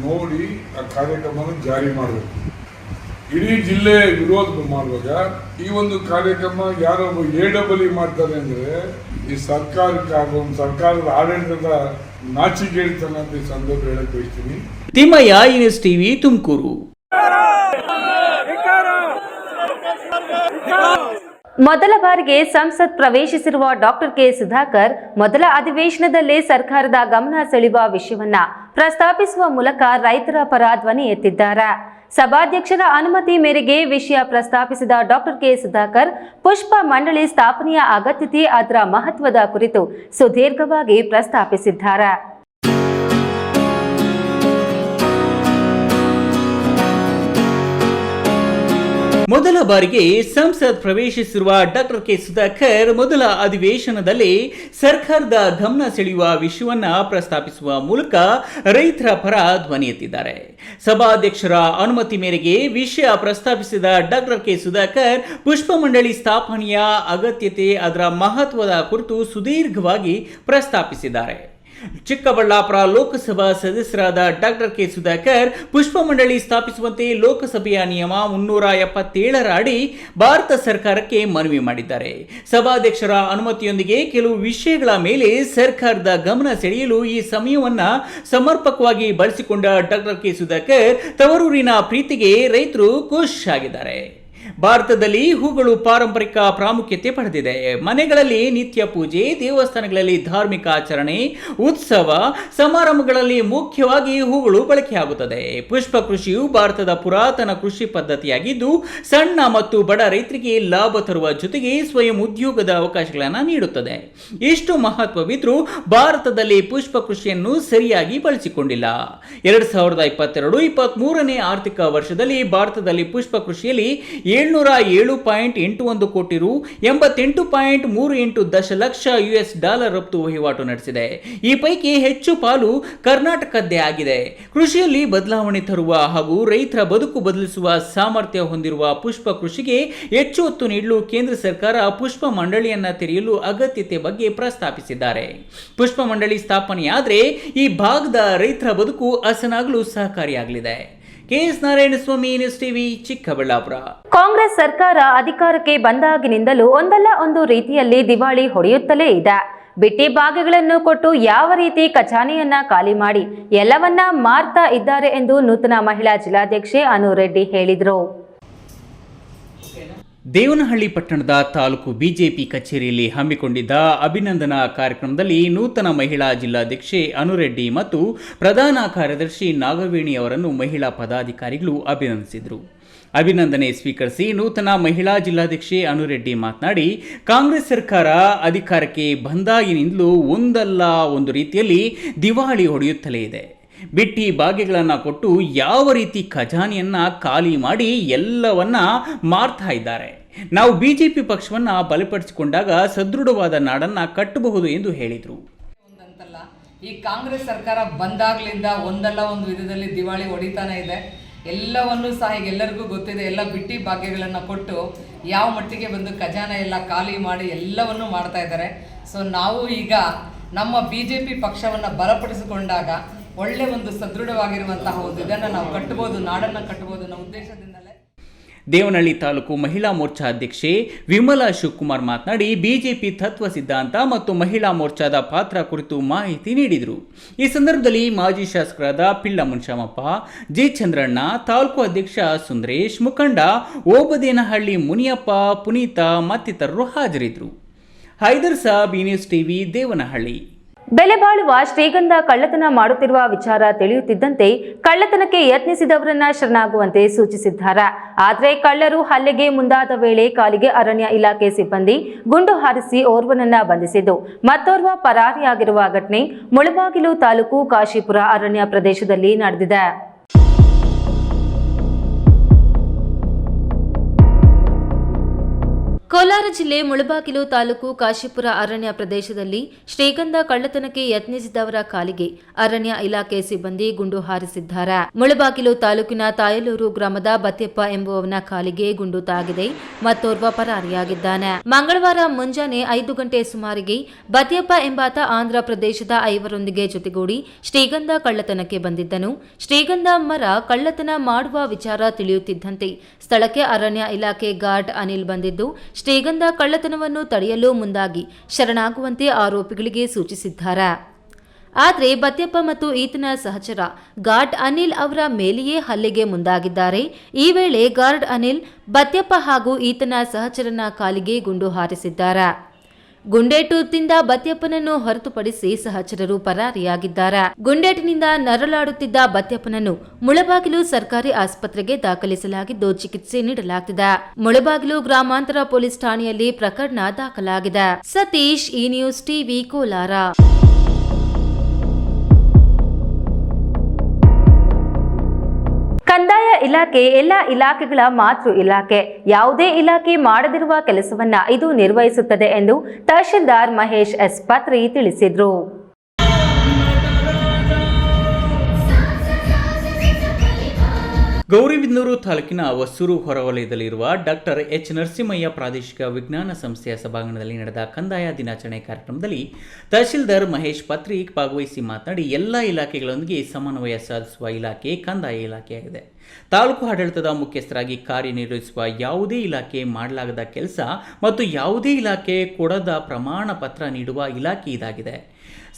ನೋಡಿ ಆ ಕಾರ್ಯಕ್ರಮನ ಜಾರಿ ಮಾಡಬೇಕು. ಇಡೀ ಜಿಲ್ಲೆ ವಿರೋಧ ಮಾಡುವಾಗ ಈ ಒಂದು ಕಾರ್ಯಕ್ರಮ ಯಾರೋ ಏಡಬಲಿ ಮಾಡ್ತಾರೆ ಅಂದ್ರೆ, ಈ ಸರ್ಕಾರಕ್ಕೆ ಹಾಗೂ ಒಂದು ಸರ್ಕಾರದ ಆಡಳಿತದ ನಾಚಿಕೆಳ್ತಾನೆ ಅಂತ ಈ ಸಂದರ್ಭ ಹೇಳಕ್ ಬಯಸ್ತೀನಿ. ತಿಮ್ಮಯ್ಯ ಇನ್ಎಸ್ ಟಿವಿ ತುಮಕೂರು. ಮೊದಲ ಬಾರಿಗೆ ಸಂಸತ್ ಪ್ರವೇಶಿಸಿರುವ ಡಾಕ್ಟರ್ ಕೆ ಸುಧಾಕರ್ ಮೊದಲ ಅಧಿವೇಶನದಲ್ಲೇ ಸರ್ಕಾರದ ಗಮನ ಸೆಳೆಯುವ ವಿಷಯವನ್ನ ಪ್ರಸ್ತಾಪಿಸುವ ಮೂಲಕ ರೈತರ ಪರ ಧ್ವನಿ ಎತ್ತಿದ್ದಾರೆ. ಸಭಾಧ್ಯಕ್ಷರ ಅನುಮತಿ ಮೇರೆಗೆ ವಿಷಯ ಪ್ರಸ್ತಾಪಿಸಿದ ಡಾಕ್ಟರ್ ಕೆ ಸುಧಾಕರ್, ಪುಷ್ಪ ಮಂಡಳಿ ಸ್ಥಾಪನೆಯ ಅಗತ್ಯತೆ ಅದರ ಮಹತ್ವದ ಕುರಿತು ಸುದೀರ್ಘವಾಗಿ ಪ್ರಸ್ತಾಪಿಸಿದ್ದಾರೆ. ಮೊದಲ ಬಾರಿಗೆ ಸಂಸತ್ ಪ್ರವೇಶಿಸಿರುವ ಡಾಕ್ಟರ್ ಕೆ ಸುಧಾಕರ್ ಮೊದಲ ಅಧಿವೇಶನದಲ್ಲಿ ಸರ್ಕಾರದ ಗಮನ ಸೆಳೆಯುವ ವಿಷಯವನ್ನ ಪ್ರಸ್ತಾಪಿಸುವ ಮೂಲಕ ರೈತರ ಪರ ಧ್ವನಿ ಎತ್ತಿದ್ದಾರೆ. ಸಭಾಧ್ಯಕ್ಷರ ಅನುಮತಿ ಮೇರೆಗೆ ವಿಷಯ ಪ್ರಸ್ತಾಪಿಸಿದ ಡಾಕ್ಟರ್ ಕೆ ಸುಧಾಕರ್ ಪುಷ್ಪ ಮಂಡಳಿ ಸ್ಥಾಪನೆಯ ಅಗತ್ಯತೆ ಅದರ ಮಹತ್ವದ ಕುರಿತು ಸುದೀರ್ಘವಾಗಿ ಪ್ರಸ್ತಾಪಿಸಿದ್ದಾರೆ. ಚಿಕ್ಕಬಳ್ಳಾಪುರ ಲೋಕಸಭಾ ಸದಸ್ಯರಾದ ಡಾಕ್ಟರ್ ಕೆ ಸುಧಾಕರ್ ಪುಷ್ಪ ಮಂಡಳಿ ಸ್ಥಾಪಿಸುವಂತೆ ಲೋಕಸಭೆಯ ನಿಯಮ ಮುನ್ನೂರ ಎಪ್ಪತ್ತೇಳರ ಅಡಿ ಭಾರತ ಸರ್ಕಾರಕ್ಕೆ ಮನವಿ ಮಾಡಿದ್ದಾರೆ. ಸಭಾಧ್ಯಕ್ಷರ ಅನುಮತಿಯೊಂದಿಗೆ ಕೆಲವು ವಿಷಯಗಳ ಮೇಲೆ ಸರ್ಕಾರದ ಗಮನ ಸೆಳೆಯಲು ಈ ಸಮಯವನ್ನ ಸಮರ್ಪಕವಾಗಿ ಬಳಸಿಕೊಂಡ ಡಾಕ್ಟರ್ ಕೆ ಸುಧಾಕರ್ ತವರೂರಿನ ಪ್ರೀತಿಗೆ ರೈತರು ಖುಷ್ ಆಗಿದ್ದಾರೆ. ಭಾರತದಲ್ಲಿ ಹೂಗಳು ಪಾರಂಪರಿಕ ಪ್ರಾಮುಖ್ಯತೆ ಪಡೆದಿದೆ. ಮನೆಗಳಲ್ಲಿ ನಿತ್ಯ ಪೂಜೆ, ದೇವಸ್ಥಾನಗಳಲ್ಲಿ ಧಾರ್ಮಿಕ ಆಚರಣೆ, ಉತ್ಸವ, ಸಮಾರಂಭಗಳಲ್ಲಿ ಮುಖ್ಯವಾಗಿ ಹೂಗಳು ಬಳಕೆಯಾಗುತ್ತದೆ. ಪುಷ್ಪ ಕೃಷಿಯು ಭಾರತದ ಪುರಾತನ ಕೃಷಿ ಪದ್ಧತಿಯಾಗಿದ್ದು, ಸಣ್ಣ ಮತ್ತು ಬಡ ರೈತರಿಗೆ ಲಾಭ ತರುವ ಜೊತೆಗೆ ಸ್ವಯಂ ಉದ್ಯೋಗದ ಅವಕಾಶಗಳನ್ನು ನೀಡುತ್ತದೆ. ಇಷ್ಟು ಮಹತ್ವವಿದ್ರೂ ಭಾರತದಲ್ಲಿ ಪುಷ್ಪ ಕೃಷಿಯನ್ನು ಸರಿಯಾಗಿ ಬಳಸಿಕೊಂಡಿಲ್ಲ. ಎರಡ್ ಸಾವಿರದ ಇಪ್ಪತ್ತೆರಡು ಇಪ್ಪತ್ತ್ ಮೂರನೇ ಆರ್ಥಿಕ ವರ್ಷದಲ್ಲಿ ಭಾರತದಲ್ಲಿ ಪುಷ್ಪ ಕೃಷಿಯಲ್ಲಿ ಏಳ್ನೂರ ಏಳು ಪಾಯಿಂಟ್ ಎಂಟು ಒಂದು ಕೋಟಿ ರು, ಎಂಬತ್ತೆಂಟು ಪಾಯಿಂಟ್ ಮೂರು ಎಂಟು ದಶಲಕ್ಷ ಯು ಎಸ್ ಡಾಲರ್ ರಫ್ತು ವಹಿವಾಟು ನಡೆಸಿದೆ. ಈ ಪೈಕಿ ಹೆಚ್ಚು ಪಾಲು ಕರ್ನಾಟಕದ್ದೇ ಆಗಿದೆ. ಕೃಷಿಯಲ್ಲಿ ಬದಲಾವಣೆ ತರುವ ಹಾಗೂ ರೈತರ ಬದುಕು ಬದಲಿಸುವ ಸಾಮರ್ಥ್ಯ ಹೊಂದಿರುವ ಪುಷ್ಪ ಕೃಷಿಗೆ ಹೆಚ್ಚು ಒತ್ತು ನೀಡಲು ಕೇಂದ್ರ ಸರ್ಕಾರ ಪುಷ್ಪ ಮಂಡಳಿಯನ್ನ ತೆರೆಯಲು ಅಗತ್ಯತೆ ಬಗ್ಗೆ ಪ್ರಸ್ತಾಪಿಸಿದ್ದಾರೆ. ಪುಷ್ಪ ಮಂಡಳಿ ಸ್ಥಾಪನೆಯಾದರೆ ಈ ಭಾಗದ ರೈತರ ಬದುಕು ಹಸನಾಗಲು ಸಹಕಾರಿಯಾಗಲಿದೆ. KS Narayanaswamy news TV, Chikkaballapur. Congress ಸರ್ಕಾರ ಅಧಿಕಾರಕ್ಕೆ ಬಂದಾಗಿನಿಂದಲೂ ಒಂದಲ್ಲ ಒಂದು ರೀತಿಯಲ್ಲಿ ದಿವಾಳಿ ಹೊಡೆಯುತ್ತಲೇ ಇದೆ. ಬಿಟ್ಟಿ ಭಾಗಗಳನ್ನು ಕೊಟ್ಟು ಯಾವ ರೀತಿ ಖಜಾನೆಯನ್ನ ಖಾಲಿ ಮಾಡಿ ಎಲ್ಲವನ್ನ ಮಾರ್ತಾ ಇದ್ದಾರೆ ಎಂದು ನೂತನ ಮಹಿಳಾ ಜಿಲ್ಲಾಧ್ಯಕ್ಷೆ ಅನು ರೆಡ್ಡಿ ಹೇಳಿದರು. ದೇವನಹಳ್ಳಿ ಪಟ್ಟಣದ ತಾಲೂಕು ಬಿಜೆಪಿ ಕಚೇರಿಯಲ್ಲಿ ಹಮ್ಮಿಕೊಂಡಿದ್ದ ಅಭಿನಂದನಾ ಕಾರ್ಯಕ್ರಮದಲ್ಲಿ ನೂತನ ಮಹಿಳಾ ಜಿಲ್ಲಾಧ್ಯಕ್ಷೆ ಅನುರೆಡ್ಡಿ ಮತ್ತು ಪ್ರಧಾನ ಕಾರ್ಯದರ್ಶಿ ನಾಗವೇಣಿ ಅವರನ್ನು ಮಹಿಳಾ ಪದಾಧಿಕಾರಿಗಳು ಅಭಿನಂದಿಸಿದರು. ಅಭಿನಂದನೆ ಸ್ವೀಕರಿಸಿ ನೂತನ ಮಹಿಳಾ ಜಿಲ್ಲಾಧ್ಯಕ್ಷೆ ಅನುರೆಡ್ಡಿ ಮಾತನಾಡಿ, ಕಾಂಗ್ರೆಸ್ ಸರ್ಕಾರ ಅಧಿಕಾರಕ್ಕೆ ಬಂದಾಗಿನಿಂದಲೂ ಒಂದಲ್ಲ ಒಂದು ರೀತಿಯಲ್ಲಿ ದಿವಾಳಿ ಹೊಡೆಯುತ್ತಲೇ ಇದೆ. ಬಿಟ್ಟಿ ಭಾಗ್ಯಗಳನ್ನು ಕೊಟ್ಟು ಯಾವ ರೀತಿ ಖಜಾನೆಯನ್ನ ಖಾಲಿ ಮಾಡಿ ಎಲ್ಲವನ್ನ ಮಾರ್ತಾ ಇದ್ದಾರೆ. ನಾವು ಬಿ ಜೆ ಪಿ ಪಕ್ಷವನ್ನ ಬಲಪಡಿಸಿಕೊಂಡಾಗ ಸದೃಢವಾದ ನಾಡನ್ನ ಕಟ್ಟಬಹುದು ಎಂದು ಹೇಳಿದರು. ಈ ಕಾಂಗ್ರೆಸ್ ಸರ್ಕಾರ ಬಂದಾಗ್ಲಿಂದ ಒಂದಲ್ಲ ಒಂದು ವಿಧದಲ್ಲಿ ದಿವಾಳಿ ಹೊಡಿತಾನೆ ಇದೆ. ಎಲ್ಲವನ್ನೂ ಸಹ ಈಗ ಎಲ್ಲರಿಗೂ ಗೊತ್ತಿದೆ, ಎಲ್ಲ ಬಿಟ್ಟಿ ಭಾಗ್ಯಗಳನ್ನು ಕೊಟ್ಟು ಯಾವ ಮಟ್ಟಿಗೆ ಬಂದು ಖಜಾನೆ ಎಲ್ಲ ಖಾಲಿ ಮಾಡಿ ಎಲ್ಲವನ್ನೂ ಮಾಡ್ತಾ ಇದ್ದಾರೆ. ಸೊ ನಾವು ಈಗ ನಮ್ಮ ಬಿ ಜೆ ಪಿ ಪಕ್ಷವನ್ನು ಬಲಪಡಿಸಿಕೊಂಡಾಗ ಒಳ್ಳೆ ಒಂದು ಸದೃಢವಾಗಿರುವಂತಹ ಒಂದು ಇದನ್ನು ನಾವು ಕಟ್ಟಬಹುದು, ನಾಡನ್ನು ಕಟ್ಟಬಹುದು ಅನ್ನೋ ಉದ್ದೇಶದಿಂದಲೇ. ದೇವನಹಳ್ಳಿ ತಾಲೂಕು ಮಹಿಳಾ ಮೋರ್ಚಾ ಅಧ್ಯಕ್ಷೆ ವಿಮಲಾ ಶಿವಕುಮಾರ್ ಮಾತನಾಡಿ, ಬಿಜೆಪಿ ತತ್ವ ಸಿದ್ಧಾಂತ ಮತ್ತು ಮಹಿಳಾ ಮೋರ್ಚಾದ ಪಾತ್ರ ಕುರಿತು ಮಾಹಿತಿ ನೀಡಿದರು. ಈ ಸಂದರ್ಭದಲ್ಲಿ ಮಾಜಿ ಶಾಸಕರಾದ ಪಿಳ್ಳ ಮುನ್ಶಾಮಪ್ಪ ಜಿ ಚಂದ್ರಣ್ಣ, ತಾಲೂಕು ಅಧ್ಯಕ್ಷ ಸುಂದರೇಶ್ ಮುಖಂಡ, ಓಬದೇನಹಳ್ಳಿ ಮುನಿಯಪ್ಪ, ಪುನೀತ ಮತ್ತಿತರರು ಹಾಜರಿದ್ದರು ಹೈದರ್ ಸಾಬ್ ನ್ಯೂಸ್ ಟಿವಿ, ದೇವನಹಳ್ಳಿ. ಬೆಲೆ ಬಾಳುವ ಶ್ರೀಗಂಧ ಕಳ್ಳತನ ಮಾಡುತ್ತಿರುವ ವಿಚಾರ ತಿಳಿಯುತ್ತಿದ್ದಂತೆ ಕಳ್ಳತನಕ್ಕೆ ಯತ್ನಿಸಿದವರನ್ನ ಶರಣಾಗುವಂತೆ ಸೂಚಿಸಿದ್ದಾರೆ. ಆದರೆ ಕಳ್ಳರು ಹಲ್ಲೆಗೆ ಮುಂದಾದ ವೇಳೆ ಕಾಲಿಗೆ ಅರಣ್ಯ ಇಲಾಖೆ ಸಿಬ್ಬಂದಿ ಗುಂಡು ಹಾರಿಸಿ ಓರ್ವನನ್ನ ಬಂಧಿಸಿದ್ದು. ಮತ್ತೋರ್ವ ಪರಾರಿಯಾಗಿರುವ ಘಟನೆ ಮುಳಬಾಗಿಲು ತಾಲೂಕು ಕಾಶಿಪುರ ಅರಣ್ಯ ಪ್ರದೇಶದಲ್ಲಿ ನಡೆದಿದೆ. ಕೋಲಾರ ಜಿಲ್ಲೆ ಮುಳಬಾಗಿಲು ತಾಲೂಕು ಕಾಶಿಪುರ ಅರಣ್ಯ ಪ್ರದೇಶದಲ್ಲಿ ಶ್ರೀಗಂಧ ಕಳ್ಳತನಕ್ಕೆ ಯತ್ನಿಸಿದವರ ಕಾಲಿಗೆ ಅರಣ್ಯ ಇಲಾಖೆ ಸಿಬ್ಬಂದಿ ಗುಂಡು ಹಾರಿಸಿದ್ದಾರೆ. ಮುಳಬಾಗಿಲು ತಾಲೂಕಿನ ತಾಯಲೂರು ಗ್ರಾಮದ ಬತ್ತೆಪ್ಪ ಎಂಬುವವನ ಕಾಲಿಗೆ ಗುಂಡು ತಾಗಿದೆ. ಮತ್ತೋರ್ವ ಪರಾರಿಯಾಗಿದ್ದಾನೆ. ಮಂಗಳವಾರ ಮುಂಜಾನೆ ಐದು ಗಂಟೆ ಸುಮಾರಿಗೆ ಬತ್ತೆಪ್ಪ ಎಂಬಾತ ಆಂಧ್ರ ಪ್ರದೇಶದ ಐವರೊಂದಿಗೆ ಜೊತೆಗೂಡಿ ಶ್ರೀಗಂಧ ಕಳ್ಳತನಕ್ಕೆ ಬಂದಿದ್ದನು. ಶ್ರೀಗಂಧ ಮರ ಕಳ್ಳತನ ಮಾಡುವ ವಿಚಾರ ತಿಳಿಯುತ್ತಿದ್ದಂತೆ ಸ್ಥಳಕ್ಕೆ ಅರಣ್ಯ ಇಲಾಖೆ ಗಾರ್ಡ್ ಅನಿಲ್ ಬಂದಿದ್ದು ಶ್ರೀಗಂಧ ಕಳ್ಳತನವನ್ನು ತಡೆಯಲು ಮುಂದಾಗಿ ಶರಣಾಗುವಂತೆ ಆರೋಪಿಗಳಿಗೆ ಸೂಚಿಸಿದ್ದಾರೆ. ಆದರೆ ಬತ್ಯಪ್ಪ ಮತ್ತು ಈತನ ಸಹಚರ ಗಾರ್ಡ್ ಅನಿಲ್ ಅವರ ಮೇಲೆಯೇ ಹಲ್ಲೆಗೆ ಮುಂದಾಗಿದ್ದಾರೆ. ಈ ವೇಳೆ ಗಾರ್ಡ್ ಅನಿಲ್ ಬತ್ಯಪ್ಪ ಹಾಗೂ ಈತನ ಸಹಚರನ ಕಾಲಿಗೆ ಗುಂಡು ಹಾರಿಸಿದ್ದಾರೆ. ಗುಂಡೇಟು ತಿಂದ ಬತ್ಯಪ್ಪನನ್ನು ಹೊರತುಪಡಿಸಿ ಸಹಚರರು ಪರಾರಿಯಾಗಿದ್ದಾರೆ. ಗುಂಡೇಟಿನಿಂದ ನರಳಾಡುತ್ತಿದ್ದ ಬತ್ಯಪ್ಪನನ್ನು ಮುಳಬಾಗಿಲು ಸರ್ಕಾರಿ ಆಸ್ಪತ್ರೆಗೆ ದಾಖಲಿಸಲಾಗಿದ್ದು ಚಿಕಿತ್ಸೆ ನೀಡಲಾಗುತ್ತಿದೆ ಮುಳಬಾಗಿಲು ಗ್ರಾಮಾಂತರ ಪೊಲೀಸ್ ಠಾಣೆಯಲ್ಲಿ ಪ್ರಕರಣ ದಾಖಲಾಗಿದೆ. ಸತೀಶ್ ಈ ನ್ಯೂಸ್ ಟಿವಿ, ಕೋಲಾರ. ಕಂದಾಯ ಇಲಾಖೆ ಎಲ್ಲ ಇಲಾಖೆಗಳ ಮಾತೃ ಇಲಾಖೆ. ಯಾವುದೇ ಇಲಾಖೆ ಮಾಡದಿರುವ ಕೆಲಸವನ್ನ ಇದು ನಿರ್ವಹಿಸುತ್ತದೆ ಎಂದು ತಹಶೀಲ್ದಾರ್ ಮಹೇಶ್ ಎಸ್ ಪತ್ರಿ ತಿಳಿಸಿದರು. ಗೌರಿಬಿದನೂರು ತಾಲೂಕಿನ ಹೊಸೂರು ಹೊರವಲಯದಲ್ಲಿರುವ ಡಾಕ್ಟರ್ ಎಚ್ ನರಸಿಂಹಯ್ಯ ಪ್ರಾದೇಶಿಕ ವಿಜ್ಞಾನ ಸಂಸ್ಥೆಯ ಸಭಾಂಗಣದಲ್ಲಿ ನಡೆದ ಕಂದಾಯ ದಿನಾಚರಣೆ ಕಾರ್ಯಕ್ರಮದಲ್ಲಿ ತಹಶೀಲ್ದಾರ್ ಮಹೇಶ್ ಪತ್ರಿಕ್ ಭಾಗವಹಿಸಿ ಮಾತನಾಡಿ, ಎಲ್ಲ ಇಲಾಖೆಗಳೊಂದಿಗೆ ಸಮನ್ವಯ ಸಾಧಿಸುವ ಇಲಾಖೆ ಕಂದಾಯ ಇಲಾಖೆಯಾಗಿದೆ. ತಾಲೂಕು ಆಡಳಿತದ ಮುಖ್ಯಸ್ಥರಾಗಿ ಕಾರ್ಯನಿರ್ವಹಿಸುವ ಯಾವುದೇ ಇಲಾಖೆ ಮಾಡಲಾಗದ ಕೆಲಸ ಮತ್ತು ಯಾವುದೇ ಇಲಾಖೆ ಕೊಡದ ಪ್ರಮಾಣ ಪತ್ರ ನೀಡುವ ಇಲಾಖೆ ಇದಾಗಿದೆ.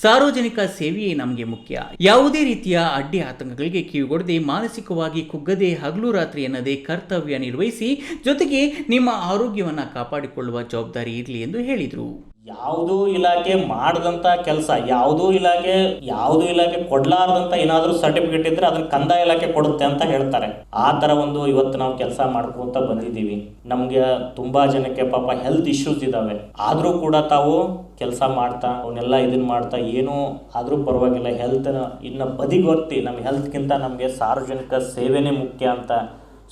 ಸಾರ್ವಜನಿಕ ಸೇವೆಯೇ ನಮಗೆ ಮುಖ್ಯ. ಯಾವುದೇ ರೀತಿಯ ಅಡ್ಡಿ ಆತಂಕಗಳಿಗೆ ಕಿವಿಗೊಡದೆ ಮಾನಸಿಕವಾಗಿ ಕುಗ್ಗದೆ ಹಗಲು ರಾತ್ರಿ ಎನ್ನದೇ ಕರ್ತವ್ಯ ನಿರ್ವಹಿಸಿ ಜೊತೆಗೆ ನಿಮ್ಮ ಆರೋಗ್ಯವನ್ನು ಕಾಪಾಡಿಕೊಳ್ಳುವ ಜವಾಬ್ದಾರಿ ಇರಲಿ ಎಂದು ಹೇಳಿದರು. ಯಾವುದೂ ಇಲಾಖೆ ಮಾಡದಂತ ಕೆಲಸ, ಯಾವುದೂ ಇಲಾಖೆ ಯಾವುದೂ ಇಲಾಖೆ ಕೊಡ್ಲಾರ್ದಂತ ಏನಾದರೂ ಸರ್ಟಿಫಿಕೇಟ್ ಇದ್ರೆ ಅದನ್ನ ಕಂದಾಯ ಇಲಾಖೆ ಕೊಡುತ್ತೆ ಅಂತ ಹೇಳ್ತಾರೆ. ಆ ಥರ ಒಂದು ಇವತ್ತು ನಾವು ಕೆಲಸ ಮಾಡ್ಕೊಂತ ಬಂದಿದ್ದೀವಿ. ನಮಗೆ ತುಂಬಾ ಜನಕ್ಕೆ ಪಾಪ ಹೆಲ್ತ್ ಇಶ್ಯೂಸ್ ಇದಾವೆ. ಆದರೂ ಕೂಡ ತಾವು ಕೆಲಸ ಮಾಡ್ತಾ ಅವನ್ನೆಲ್ಲ ಇದನ್ನ ಮಾಡ್ತಾ, ಏನೂ ಆದರೂ ಪರವಾಗಿಲ್ಲ ಹೆಲ್ತ್ ಇನ್ನು ಬದಿಗೊತ್ತಿ ನಮ್ಮ ಹೆಲ್ತ್ಗಿಂತ ನಮಗೆ ಸಾರ್ವಜನಿಕ ಸೇವೆನೇ ಮುಖ್ಯ ಅಂತ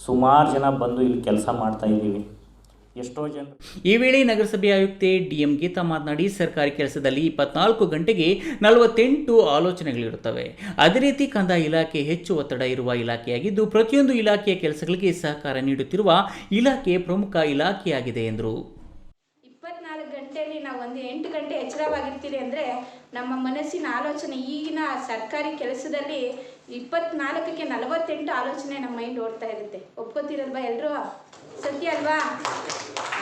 ಸುಮಾರು ಜನ ಬಂದು ಇಲ್ಲಿ ಕೆಲಸ ಮಾಡ್ತಾ ಇದ್ದೀವಿ. ಎಷ್ಟೋ ಜನರು. ಈ ವೇಳೆ ನಗರಸಭೆ ಆಯುಕ್ತೆ ಡಿಎಂ ಗೀತಾ ಮಾತನಾಡಿ ಸರ್ಕಾರಿ ಕೆಲಸದಲ್ಲಿ ಇಪ್ಪತ್ನಾಲ್ಕು ಗಂಟೆಗೆ ನಲವತ್ತೆಂಟು ಆಲೋಚನೆಗಳಿರುತ್ತವೆ. ಅದೇ ರೀತಿ ಕಂದಾಯ ಇಲಾಖೆ ಹೆಚ್ಚು ಒತ್ತಡ ಇರುವ ಇಲಾಖೆಯಾಗಿದ್ದು ಪ್ರತಿಯೊಂದು ಇಲಾಖೆಯ ಕೆಲಸಗಳಿಗೆ ಸಹಕಾರ ನೀಡುತ್ತಿರುವ ಇಲಾಖೆ ಪ್ರಮುಖ ಇಲಾಖೆಯಾಗಿದೆ ಎಂದರು. ಇಪ್ಪತ್ನಾಲ್ಕು ಗಂಟೆಯಲ್ಲಿ ನಾವು ಒಂದು ಎಂಟು ಗಂಟೆ ಎಚ್ಚರವಾಗಿರ್ತೀರಿ ಅಂದರೆ ನಮ್ಮ ಮನಸ್ಸಿನ ಆಲೋಚನೆ ಈಗಿನ ಸರ್ಕಾರಿ ಕೆಲಸದಲ್ಲಿ ಇಪ್ಪತ್ನಾಲ್ಕಕ್ಕೆ ನಲವತ್ತೆಂಟು ಆಲೋಚನೆ ನಮ್ಮ ಮೈಂಡ್ ಓಡ್ತಾ ಇರುತ್ತೆ. ಒಪ್ಕೋತಿರಲ್ವಾ ಎಲ್ಲರೂ ಸತ್ಯ ಅಲ್ವಾ?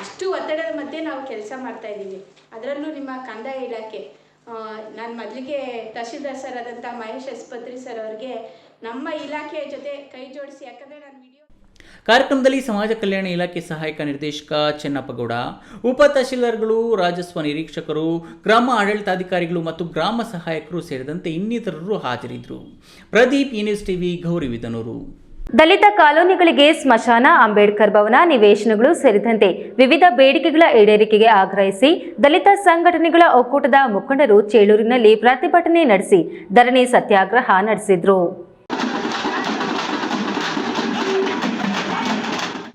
ಅಷ್ಟು ಒತ್ತಡದ ಮಧ್ಯೆ ನಾವು ಕೆಲಸ ಮಾಡ್ತಾ ಇದ್ದೀವಿ. ಅದರಲ್ಲೂ ನಿಮ್ಮ ಕಂದಾಯ ಇಲಾಖೆ ನಾನು ಮೊದಲಿಗೆ ತಹಶೀಲ್ದಾರ್ ಸರ್ ಆದಂಥ ಮಹೇಶ್ ಎಸ್ಪತ್ರಿ ಸರ್ ಅವ್ರಿಗೆ ನಮ್ಮ ಇಲಾಖೆಯ ಜೊತೆ ಕೈ ಜೋಡಿಸಿ, ಯಾಕಂದರೆ ನಾನು ವಿಡಿಯೋ ಕಾರ್ಯಕ್ರಮದಲ್ಲಿ ಸಮಾಜ ಕಲ್ಯಾಣ ಇಲಾಖೆ ಸಹಾಯಕ ನಿರ್ದೇಶಕ ಚೆನ್ನಪ್ಪಗೌಡ, ಉಪ ತಹಶೀಲ್ದಾರ್ಗಳು, ರಾಜಸ್ವ ನಿರೀಕ್ಷಕರು, ಗ್ರಾಮ ಆಡಳಿತಾಧಿಕಾರಿಗಳು ಮತ್ತು ಗ್ರಾಮ ಸಹಾಯಕರು ಸೇರಿದಂತೆ ಇನ್ನಿತರರು ಹಾಜರಿದ್ದರು. Pradeep E TV TV Gauribidanur ದಲಿತ ಕಾಲೋನಿಗಳಿಗೆ ಸ್ಮಶಾನ, ಅಂಬೇಡ್ಕರ್ ಭವನ, ನಿವೇಶನಗಳು ಸೇರಿದಂತೆ ವಿವಿಧ ಬೇಡಿಕೆಗಳ ಈಡೇರಿಕೆಗೆ ಆಗ್ರಹಿಸಿ ದಲಿತ ಸಂಘಟನೆಗಳ ಒಕ್ಕೂಟದ ಮುಖಂಡರು ಚೇಳೂರಿನಲ್ಲಿ ಪ್ರತಿಭಟನೆ ನಡೆಸಿ ಧರಣಿ ಸತ್ಯಾಗ್ರಹ ನಡೆಸಿದ್ರು.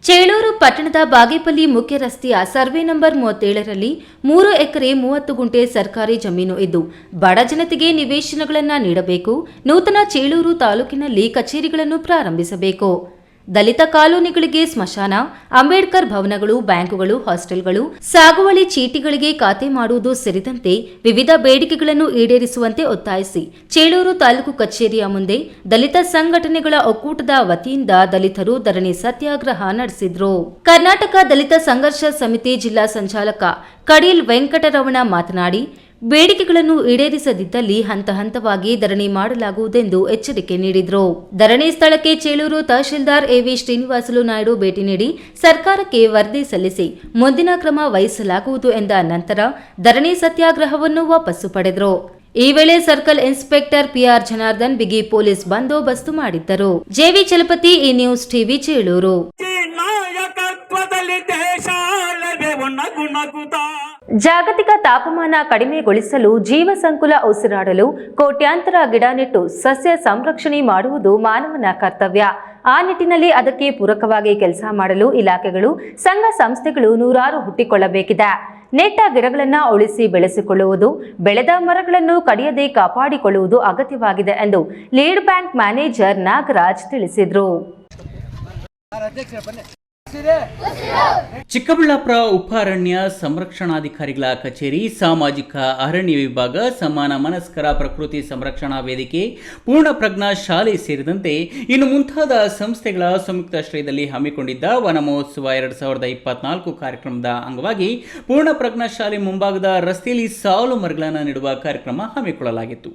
ಚೇಳೂರು ಪಟ್ಟಣದ ಬಾಗೇಪಲ್ಲಿ ಮುಖ್ಯ ರಸ್ತೆಯ ಸರ್ವೆ ನಂಬರ್ ಮೂವತ್ತೇಳರಲ್ಲಿ ಮೂರು ಎಕರೆ ಮೂವತ್ತು ಗುಂಟೆ ಸರ್ಕಾರಿ ಜಮೀನು ಇದ್ದು, ಬಡ ಜನತೆಗೆ ನಿವೇಶನಗಳನ್ನು ನೀಡಬೇಕು. ನೂತನ ಚೇಳೂರು ತಾಲೂಕಿನಲ್ಲಿ ಕಚೇರಿಗಳನ್ನು ಪ್ರಾರಂಭಿಸಬೇಕು. ದಲಿತ ಕಾಲೋನಿಗಳಿಗೆ ಸ್ಮಶಾನ, ಅಂಬೇಡ್ಕರ್ ಭವನಗಳು, ಬ್ಯಾಂಕುಗಳು, ಹಾಸ್ಟೆಲ್ಗಳು, ಸಾಗುವಳಿ ಚೀಟಿಗಳಿಗೆ ಖಾತೆ ಮಾಡುವುದು ಸೇರಿದಂತೆ ವಿವಿಧ ಬೇಡಿಕೆಗಳನ್ನು ಈಡೇರಿಸುವಂತೆ ಒತ್ತಾಯಿಸಿ ಚೇಳೂರು ತಾಲೂಕು ಕಚೇರಿಯ ಮುಂದೆ ದಲಿತ ಸಂಘಟನೆಗಳ ಒಕ್ಕೂಟದ ವತಿಯಿಂದ ದಲಿತರು ಧರಣಿ ಸತ್ಯಾಗ್ರಹ ನಡೆಸಿದ್ರು. ಕರ್ನಾಟಕ ದಲಿತ ಸಂಘರ್ಷ ಸಮಿತಿ ಜಿಲ್ಲಾ ಸಂಚಾಲಕ ಕಡೀಲ್ ವೆಂಕಟರಮಣ ಮಾತನಾಡಿ ಬೇಡಿಕೆಗಳನ್ನು ಈಡೇರಿಸದಿದ್ದಲ್ಲಿ ಹಂತ ಹಂತವಾಗಿ ಧರಣಿ ಮಾಡಲಾಗುವುದೆಂದು ಎಚ್ಚರಿಕೆ ನೀಡಿದರು. ಧರಣಿ ಸ್ಥಳಕ್ಕೆ ಚೇಳೂರು ತಹಶೀಲ್ದಾರ್ ಎವಿ ಶ್ರೀನಿವಾಸಲು ನಾಯ್ಡು ಭೇಟಿ ನೀಡಿ ಸರ್ಕಾರಕ್ಕೆ ವರದಿ ಸಲ್ಲಿಸಿ ಮುಂದಿನ ಕ್ರಮ ವಹಿಸಲಾಗುವುದು ಎಂದ ನಂತರ ಧರಣಿ ಸತ್ಯಾಗ್ರಹವನ್ನು ವಾಪಸ್ಸು ಪಡೆದರು. ಈ ವೇಳೆ ಸರ್ಕಲ್ ಇನ್ಸ್ಪೆಕ್ಟರ್ ಪಿಆರ್ ಜನಾರ್ದನ್ ಬಿಗಿ ಪೊಲೀಸ್ ಬಂದೋಬಸ್ತು ಮಾಡಿದ್ದರು. ಜೆವಿ ಚಲಪತಿ ಈ ನ್ಯೂಸ್ ಟಿವಿ ಚೇಳೂರು. ಜಾಗತಿಕ ತಾಪಮಾನ ಕಡಿಮೆಗೊಳಿಸಲು ಜೀವ ಸಂಕುಲ ಉಸಿರಾಡಲು ಕೋಟ್ಯಾಂತರ ಗಿಡ ನೆಟ್ಟು ಸಸ್ಯ ಸಂರಕ್ಷಣೆ ಮಾಡುವುದು ಮಾನವನ ಕರ್ತವ್ಯ. ಆ ನಿಟ್ಟಿನಲ್ಲಿ ಅದಕ್ಕೆ ಪೂರಕವಾಗಿ ಕೆಲಸ ಮಾಡಲು ಇಲಾಖೆಗಳು ಸಂಘ ಸಂಸ್ಥೆಗಳು ನೂರಾರು ಹುಟ್ಟಿಕೊಳ್ಳಬೇಕಿದೆ. ನೆಟ್ಟ ಗಿಡಗಳನ್ನ ಉಳಿಸಿ ಬೆಳೆಸಿಕೊಳ್ಳುವುದು ಬೆಳೆದ ಮರಗಳನ್ನು ಕಡಿಯದೆ ಕಾಪಾಡಿಕೊಳ್ಳುವುದು ಅಗತ್ಯವಾಗಿದೆ ಎಂದು ಲೀಡ್ ಬ್ಯಾಂಕ್ ಮ್ಯಾನೇಜರ್ ನಾಗರಾಜ್ ತಿಳಿಸಿದರು. ಚಿಕ್ಕಬಳ್ಳಾಪುರ ಉಪ ಅರಣ್ಯ ಸಂರಕ್ಷಣಾಧಿಕಾರಿಗಳ ಕಚೇರಿ, ಸಾಮಾಜಿಕ ಅರಣ್ಯ ವಿಭಾಗ, ಸಮಾನ ಮನಸ್ಕರ ಪ್ರಕೃತಿ ಸಂರಕ್ಷಣಾ ವೇದಿಕೆ, ಪೂರ್ಣ ಪ್ರಜ್ಞಾ ಶಾಲೆ ಸೇರಿದಂತೆ ಇನ್ನು ಮುಂತಾದ ಸಂಸ್ಥೆಗಳ ಸಂಯುಕ್ತಾಶ್ರಯದಲ್ಲಿ ಹಮ್ಮಿಕೊಂಡಿದ್ದ ವನ ಮಹೋತ್ಸವ ಎರಡು ಸಾವಿರದ ಇಪ್ಪತ್ನಾಲ್ಕು ಕಾರ್ಯಕ್ರಮದ ಅಂಗವಾಗಿ ಪೂರ್ಣ ಪ್ರಜ್ಞಾ ಶಾಲೆ ಮುಂಭಾಗದ ರಸ್ತೆಯಲ್ಲಿ ಸಾಲು ಮರಗಳನ್ನು ನೆಡುವ ಕಾರ್ಯಕ್ರಮ ಹಮ್ಮಿಕೊಳ್ಳಲಾಗಿತ್ತು.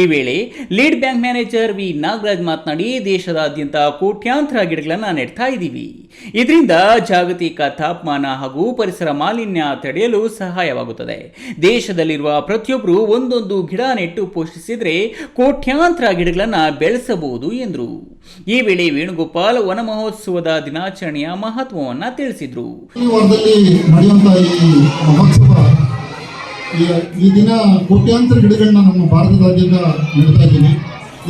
ಈ ವೇಳೆ lead bank manager V Nagaraj ಮಾತನಾಡಿ, ದೇಶದಾದ್ಯಂತ ಕೋಟ್ಯಾಂತರ ಗಿಡಗಳನ್ನು ನೆಡ್ತಾ ಇದ್ದೀವಿ. ಇದರಿಂದ ಜಾಗತಿಕ ತಾಪಮಾನ ಹಾಗೂ ಪರಿಸರ ಮಾಲಿನ್ಯ ತಡೆಯಲು ಸಹಾಯವಾಗುತ್ತದೆ. ದೇಶದಲ್ಲಿರುವ ಪ್ರತಿಯೊಬ್ಬರು ಒಂದೊಂದು ಗಿಡ ನೆಟ್ಟು ಪೋಷಿಸಿದರೆ ಕೋಟ್ಯಾಂತರ ಗಿಡಗಳನ್ನು ಬೆಳೆಸಬಹುದು ಎಂದರು. ಈ ವೇಳೆ ವೇಣುಗೋಪಾಲ್ ವನ ಮಹೋತ್ಸವದ ದಿನಾಚರಣೆಯ ಮಹತ್ವವನ್ನು ತಿಳಿಸಿದರು. ಈ ದಿನ ಕೋಟ್ಯಾಂತರ ಗಿಡಗಳನ್ನ ನಮ್ಮ ಭಾರತದಾದ್ಯಂತ ನೆಡ್ತಾ ಇದ್ದೀವಿ.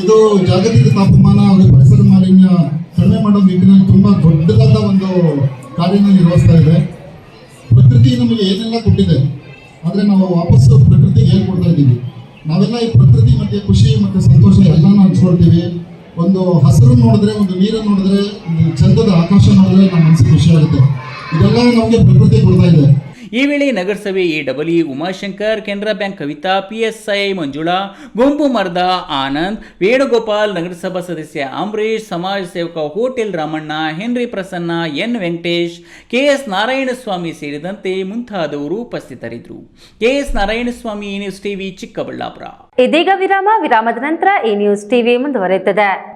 ಇದು ಜಾಗತಿಕ ತಾಪಮಾನ ಹಾಗೂ ಪರಿಸರ ಮಾಲಿನ್ಯ ಕಡಿಮೆ ಮಾಡೋ ನಿಟ್ಟಿನಲ್ಲಿ ತುಂಬ ದೊಡ್ಡದಾದ ಒಂದು ಕಾರ್ಯನ ನಿರ್ವಹಿಸ್ತಾ ಇದೆ. ಪ್ರಕೃತಿ ನಮಗೆ ಏನೆಲ್ಲ ಕೊಟ್ಟಿದೆ, ಆದರೆ ನಾವು ವಾಪಸ್ಸು ಪ್ರಕೃತಿಗೆ ಹೇಳ್ಕೊಡ್ತಾ ಕೊಡ್ತಾ ಇದ್ದೀವಿ? ನಾವೆಲ್ಲ ಈ ಪ್ರಕೃತಿ ಮಧ್ಯೆ ಖುಷಿ ಮತ್ತು ಸಂತೋಷ ಎಲ್ಲಾನು ಹಂಚ್ಕೊಳ್ತೀವಿ. ಒಂದು ಹಸಿರು ನೋಡಿದ್ರೆ, ಒಂದು ನೀರನ್ನು ನೋಡಿದ್ರೆ, ಒಂದು ಚಂದದ ಆಕಾಶ ನೋಡಿದ್ರೆ ನಮ್ಮ ಮನಸ್ಸು ಖುಷಿ ಆಗುತ್ತೆ. ಇದೆಲ್ಲ ನಮಗೆ ಪ್ರಕೃತಿ ಕೊಡ್ತಾ ಇದೆ. ಈ ವೇಳೆ ನಗರಸಭೆ A W Umashankar, Canara bank Kavitha PSI Manjula Gombu ಮರ್ದ ಆನಂದ್, ವೇಣುಗೋಪಾಲ್, ನಗರಸಭಾ ಸದಸ್ಯ ಅಂಬರೀಶ್ ಸಮಾಜ ಸೇವಕ hotel Ramanna, Henry Prasanna, N Venkatesh KS Narayanaswamy ಸೇರಿದಂತೆ ಮುಂತಾದವರು ಉಪಸ್ಥಿತರಿದ್ದರು. KS Narayanaswamy news TV Chikkaballapur. ಇದೀಗ ವಿರಾಮ, ವಿರಾಮದ ನಂತರ ಈ ನ್ಯೂಸ್ ಟಿವಿ ಮುಂದುವರೆಯುತ್ತದೆ.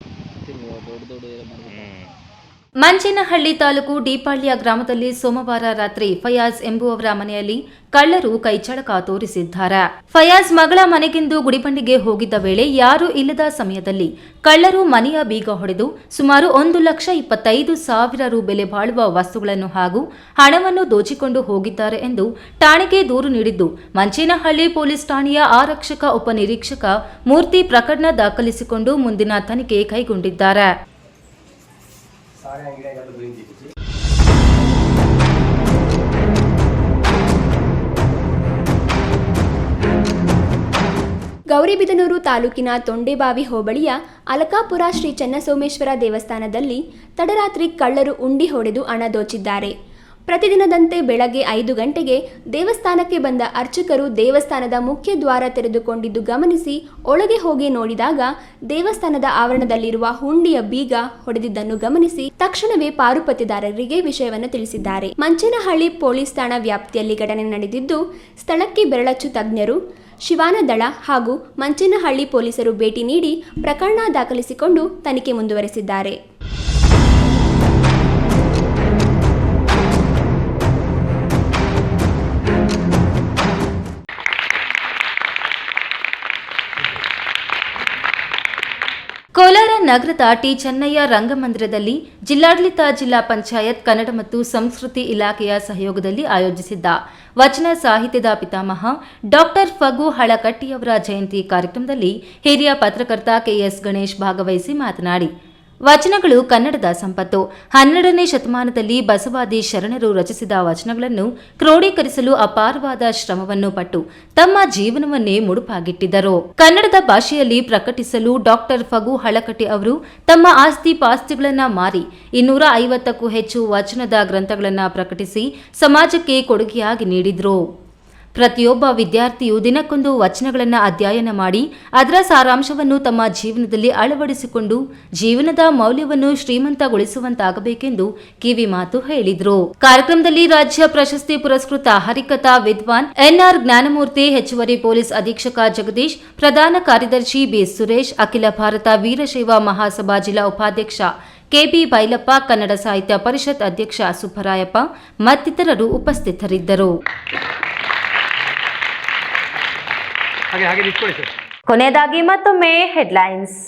ಮಂಚೇನಹಳ್ಳಿ ತಾಲೂಕು ಡಿಪಾಳ್ಯ ಗ್ರಾಮದಲ್ಲಿ ಸೋಮವಾರ ರಾತ್ರಿ ಫಯಾಜ್ ಎಂಬುವವರ ಮನೆಯಲ್ಲಿ ಕಳ್ಳರು ಕೈಚಳಕ ತೋರಿಸಿದ್ದಾರೆ. ಫಯಾಜ್ ಮಗಳ ಮನೆಗೆಂದು ಗುಡಿಬಂಡಿಗೆ ಹೋಗಿದ್ದ ವೇಳೆ ಯಾರೂ ಇಲ್ಲದ ಸಮಯದಲ್ಲಿ ಕಳ್ಳರು ಮನೆಯ ಬೀಗ ಹೊಡೆದು ಸುಮಾರು ಒಂದು ಲಕ್ಷ ಇಪ್ಪತ್ತೈದು ಸಾವಿರ ರು ಬೆಲೆ ಬಾಳುವ ವಸ್ತುಗಳನ್ನು ಹಾಗೂ ಹಣವನ್ನು ದೋಚಿಕೊಂಡು ಹೋಗಿದ್ದಾರೆ ಎಂದು ಠಾಣೆಗೆ ದೂರು ನೀಡಿದ್ದು ಮಂಚೇನಹಳ್ಳಿ ಪೊಲೀಸ್ ಠಾಣೆಯ ಆರಕ್ಷಕ ಉಪನಿರೀಕ್ಷಕ ಮೂರ್ತಿ ಪ್ರಕರಣ ದಾಖಲಿಸಿಕೊಂಡು ಮುಂದಿನ ತನಿಖೆ ಕೈಗೊಂಡಿದ್ದಾರೆ. ಗೌರಿಬಿದನೂರು ತಾಲೂಕಿನ ತೊಂಡೆಬಾವಿ ಹೋಬಳಿಯ ಅಲಕಾಪುರ ಶ್ರೀ ಚನ್ನಸೋಮೇಶ್ವರ ದೇವಸ್ಥಾನದಲ್ಲಿ ತಡರಾತ್ರಿ ಕಳ್ಳರು ಉಂಡಿ ಹೊಡೆದು ಹಣ ದೋಚಿದ್ದಾರೆ. ಪ್ರತಿದಿನದಂತೆ ಬೆಳಗ್ಗೆ ಐದು ಗಂಟೆಗೆ ದೇವಸ್ಥಾನಕ್ಕೆ ಬಂದ ಅರ್ಚಕರು ದೇವಸ್ಥಾನದ ಮುಖ್ಯ ದ್ವಾರ ತೆರೆದುಕೊಂಡಿದ್ದು ಗಮನಿಸಿ ಒಳಗೆ ಹೋಗಿ ನೋಡಿದಾಗ ದೇವಸ್ಥಾನದ ಆವರಣದಲ್ಲಿರುವ ಹುಂಡಿಯ ಬೀಗ ಹೊಡೆದಿದ್ದನ್ನು ಗಮನಿಸಿ ತಕ್ಷಣವೇ ಪಾರುಪತಿದಾರರಿಗೆ ವಿಷಯವನ್ನು ತಿಳಿಸಿದ್ದಾರೆ. ಮಂಚನಹಳ್ಳಿ ಪೊಲೀಸ್ ಠಾಣಾ ವ್ಯಾಪ್ತಿಯಲ್ಲಿ ಘಟನೆ ನಡೆದಿದ್ದು ಸ್ಥಳಕ್ಕೆ ಬೆರಳಚ್ಚು ತಜ್ಞರು, ಶಿವಾನದಳ ಹಾಗೂ ಮಂಚನಹಳ್ಳಿ ಪೊಲೀಸರು ಭೇಟಿ ನೀಡಿ ಪ್ರಕರಣ ದಾಖಲಿಸಿಕೊಂಡು ತನಿಖೆ ಮುಂದುವರೆಸಿದ್ದಾರೆ. ನಗರದ ಟಿ ಚೆನ್ನಯ್ಯ ರಂಗಮಂದಿರದಲ್ಲಿ ಜಿಲ್ಲಾಡಳಿತ ಜಿಲ್ಲಾ ಪಂಚಾಯತ್ ಕನ್ನಡ ಮತ್ತು ಸಂಸ್ಕೃತಿ ಇಲಾಖೆಯ ಸಹಯೋಗದಲ್ಲಿ ಆಯೋಜಿಸಿದ್ದ ವಚನ ಸಾಹಿತ್ಯದ ಪಿತಾಮಹ ಡಾಕ್ಟರ್ ಫಗು ಹಳಕಟ್ಟಿಯವರ ಜಯಂತಿ ಕಾರ್ಯಕ್ರಮದಲ್ಲಿ ಹಿರಿಯ ಪತ್ರಕರ್ತ ಕೆಎಸ್ ಗಣೇಶ್ ಭಾಗವಹಿಸಿ ಮಾತನಾಡಿ ವಚನಗಳು ಕನ್ನಡದ ಸಂಪತ್ತು. ಹನ್ನೆರಡನೇ ಶತಮಾನದಲ್ಲಿ ಬಸವಾದಿ ಶರಣರು ರಚಿಸಿದ ವಚನಗಳನ್ನು ಕ್ರೋಢೀಕರಿಸಲು ಅಪಾರವಾದ ಶ್ರಮವನ್ನು ಪಟ್ಟು ತಮ್ಮ ಜೀವನವನ್ನೇ ಮುಡುಪಾಗಿಟ್ಟಿದ್ದರು. ಕನ್ನಡದ ಭಾಷೆಯಲ್ಲಿ ಪ್ರಕಟಿಸಲು ಡಾಕ್ಟರ್ ಫಗು ಹಳಕಟ್ಟಿ ಅವರು ತಮ್ಮ ಆಸ್ತಿ ಪಾಸ್ತಿಗಳನ್ನು ಮಾರಿ ಇನ್ನೂರ ಐವತ್ತಕ್ಕೂ ಹೆಚ್ಚು ವಚನದ ಗ್ರಂಥಗಳನ್ನು ಪ್ರಕಟಿಸಿ ಸಮಾಜಕ್ಕೆ ಕೊಡುಗೆಯಾಗಿ ನೀಡಿದ್ರು. ಪ್ರತಿಯೊಬ್ಬ ವಿದ್ಯಾರ್ಥಿಯು ದಿನಕ್ಕೊಂದು ವಚನಗಳನ್ನು ಅಧ್ಯಯನ ಮಾಡಿ ಅದರ ಸಾರಾಂಶವನ್ನು ತಮ್ಮ ಜೀವನದಲ್ಲಿ ಅಳವಡಿಸಿಕೊಂಡು ಜೀವನದ ಮೌಲ್ಯವನ್ನು ಶ್ರೀಮಂತಗೊಳಿಸುವಂತಾಗಬೇಕೆಂದು ಕಿವಿ ಮಾತು ಹೇಳಿದರು. ಕಾರ್ಯಕ್ರಮದಲ್ಲಿ ರಾಜ್ಯ ಪ್ರಶಸ್ತಿ ಪುರಸ್ಕೃತ ಹರಿಕಥಾ ವಿದ್ವಾನ್ ಎನ್ಆರ್ ಜ್ಞಾನಮೂರ್ತಿ, ಹೆಚ್ಚುವರಿ ಪೊಲೀಸ್ ಅಧೀಕ್ಷಕ ಜಗದೀಶ್, ಪ್ರಧಾನ ಕಾರ್ಯದರ್ಶಿ ಬಿ ಸುರೇಶ್, ಅಖಿಲ ಭಾರತ ವೀರಶೈವ ಮಹಾಸಭಾ ಜಿಲ್ಲಾ ಉಪಾಧ್ಯಕ್ಷ ಕೆಬಿ ಬೈಲಪ್ಪ, ಕನ್ನಡ ಸಾಹಿತ್ಯ ಪರಿಷತ್ ಅಧ್ಯಕ್ಷ ಸುಬ್ಬರಾಯಪ್ಪ ಮತ್ತಿತರರು ಉಪಸ್ಥಿತರಿದ್ದರು. ಕೊನೆಯದಾಗಿ ಮತ್ತೊಮ್ಮೆ ಹೆಡ್ಲೈನ್ಸ್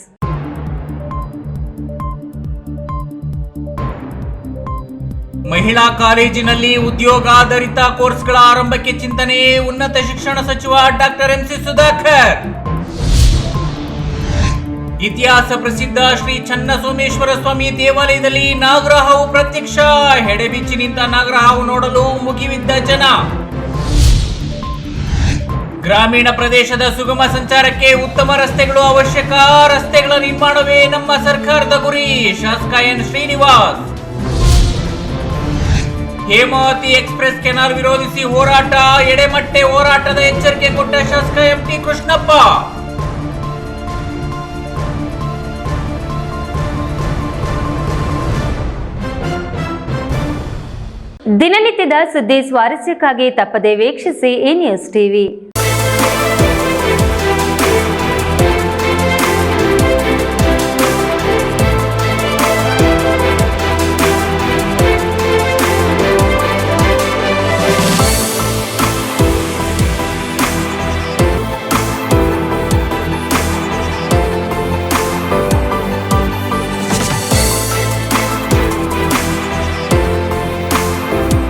ಮಹಿಳಾ ಕಾಲೇಜಿನಲ್ಲಿ ಉದ್ಯೋಗಾಧಾರಿತ ಕೋರ್ಸ್ಗಳ ಆರಂಭಕ್ಕೆ ಚಿಂತನೆ ಉನ್ನತ ಶಿಕ್ಷಣ ಸಚಿವ ಡಾಕ್ಟರ್ ಎಂಸಿ ಸುಧಾಕರ್. ಇತಿಹಾಸ ಪ್ರಸಿದ್ಧ ಶ್ರೀ ಚನ್ನಸೋಮೇಶ್ವರ ಸ್ವಾಮಿ ದೇವಾಲಯದಲ್ಲಿ ನಾಗರಹಾವು ಪ್ರತ್ಯಕ್ಷ. ಹೆಡೆಬಿಚ್ಚಿನಿಂದ ನಾಗರಹಾವು ನೋಡಲು ಮುಗಿವಿದ್ದ ಜನ. ಗ್ರಾಮೀಣ ಪ್ರದೇಶದ ಸುಗಮ ಸಂಚಾರಕ್ಕೆ ಉತ್ತಮ ರಸ್ತೆಗಳು ಅವಶ್ಯಕ. ರಸ್ತೆಗಳ ನಿರ್ಮಾಣವೇ ನಮ್ಮ ಸರ್ಕಾರದ ಗುರಿ. ಶಾಸಕ N Srinivas. Hemavathi express canal ವಿರೋಧಿಸಿ ಹೋರಾಟ. ಎಡೆಮಟ್ಟೆ ಹೋರಾಟದ ಎಚ್ಚರಿಕೆ ಕೊಟ್ಟ ಶಾಸಕ ಎಂಟಿ ಕೃಷ್ಣಪ್ಪ. ದಿನನಿತ್ಯದ ಸುದ್ದಿ ಸ್ವಾರಸ್ಯಕ್ಕಾಗಿ ತಪ್ಪದೆ ವೀಕ್ಷಿಸಿ ಎ ನ್ಯೂಸ್ ಟಿವಿ.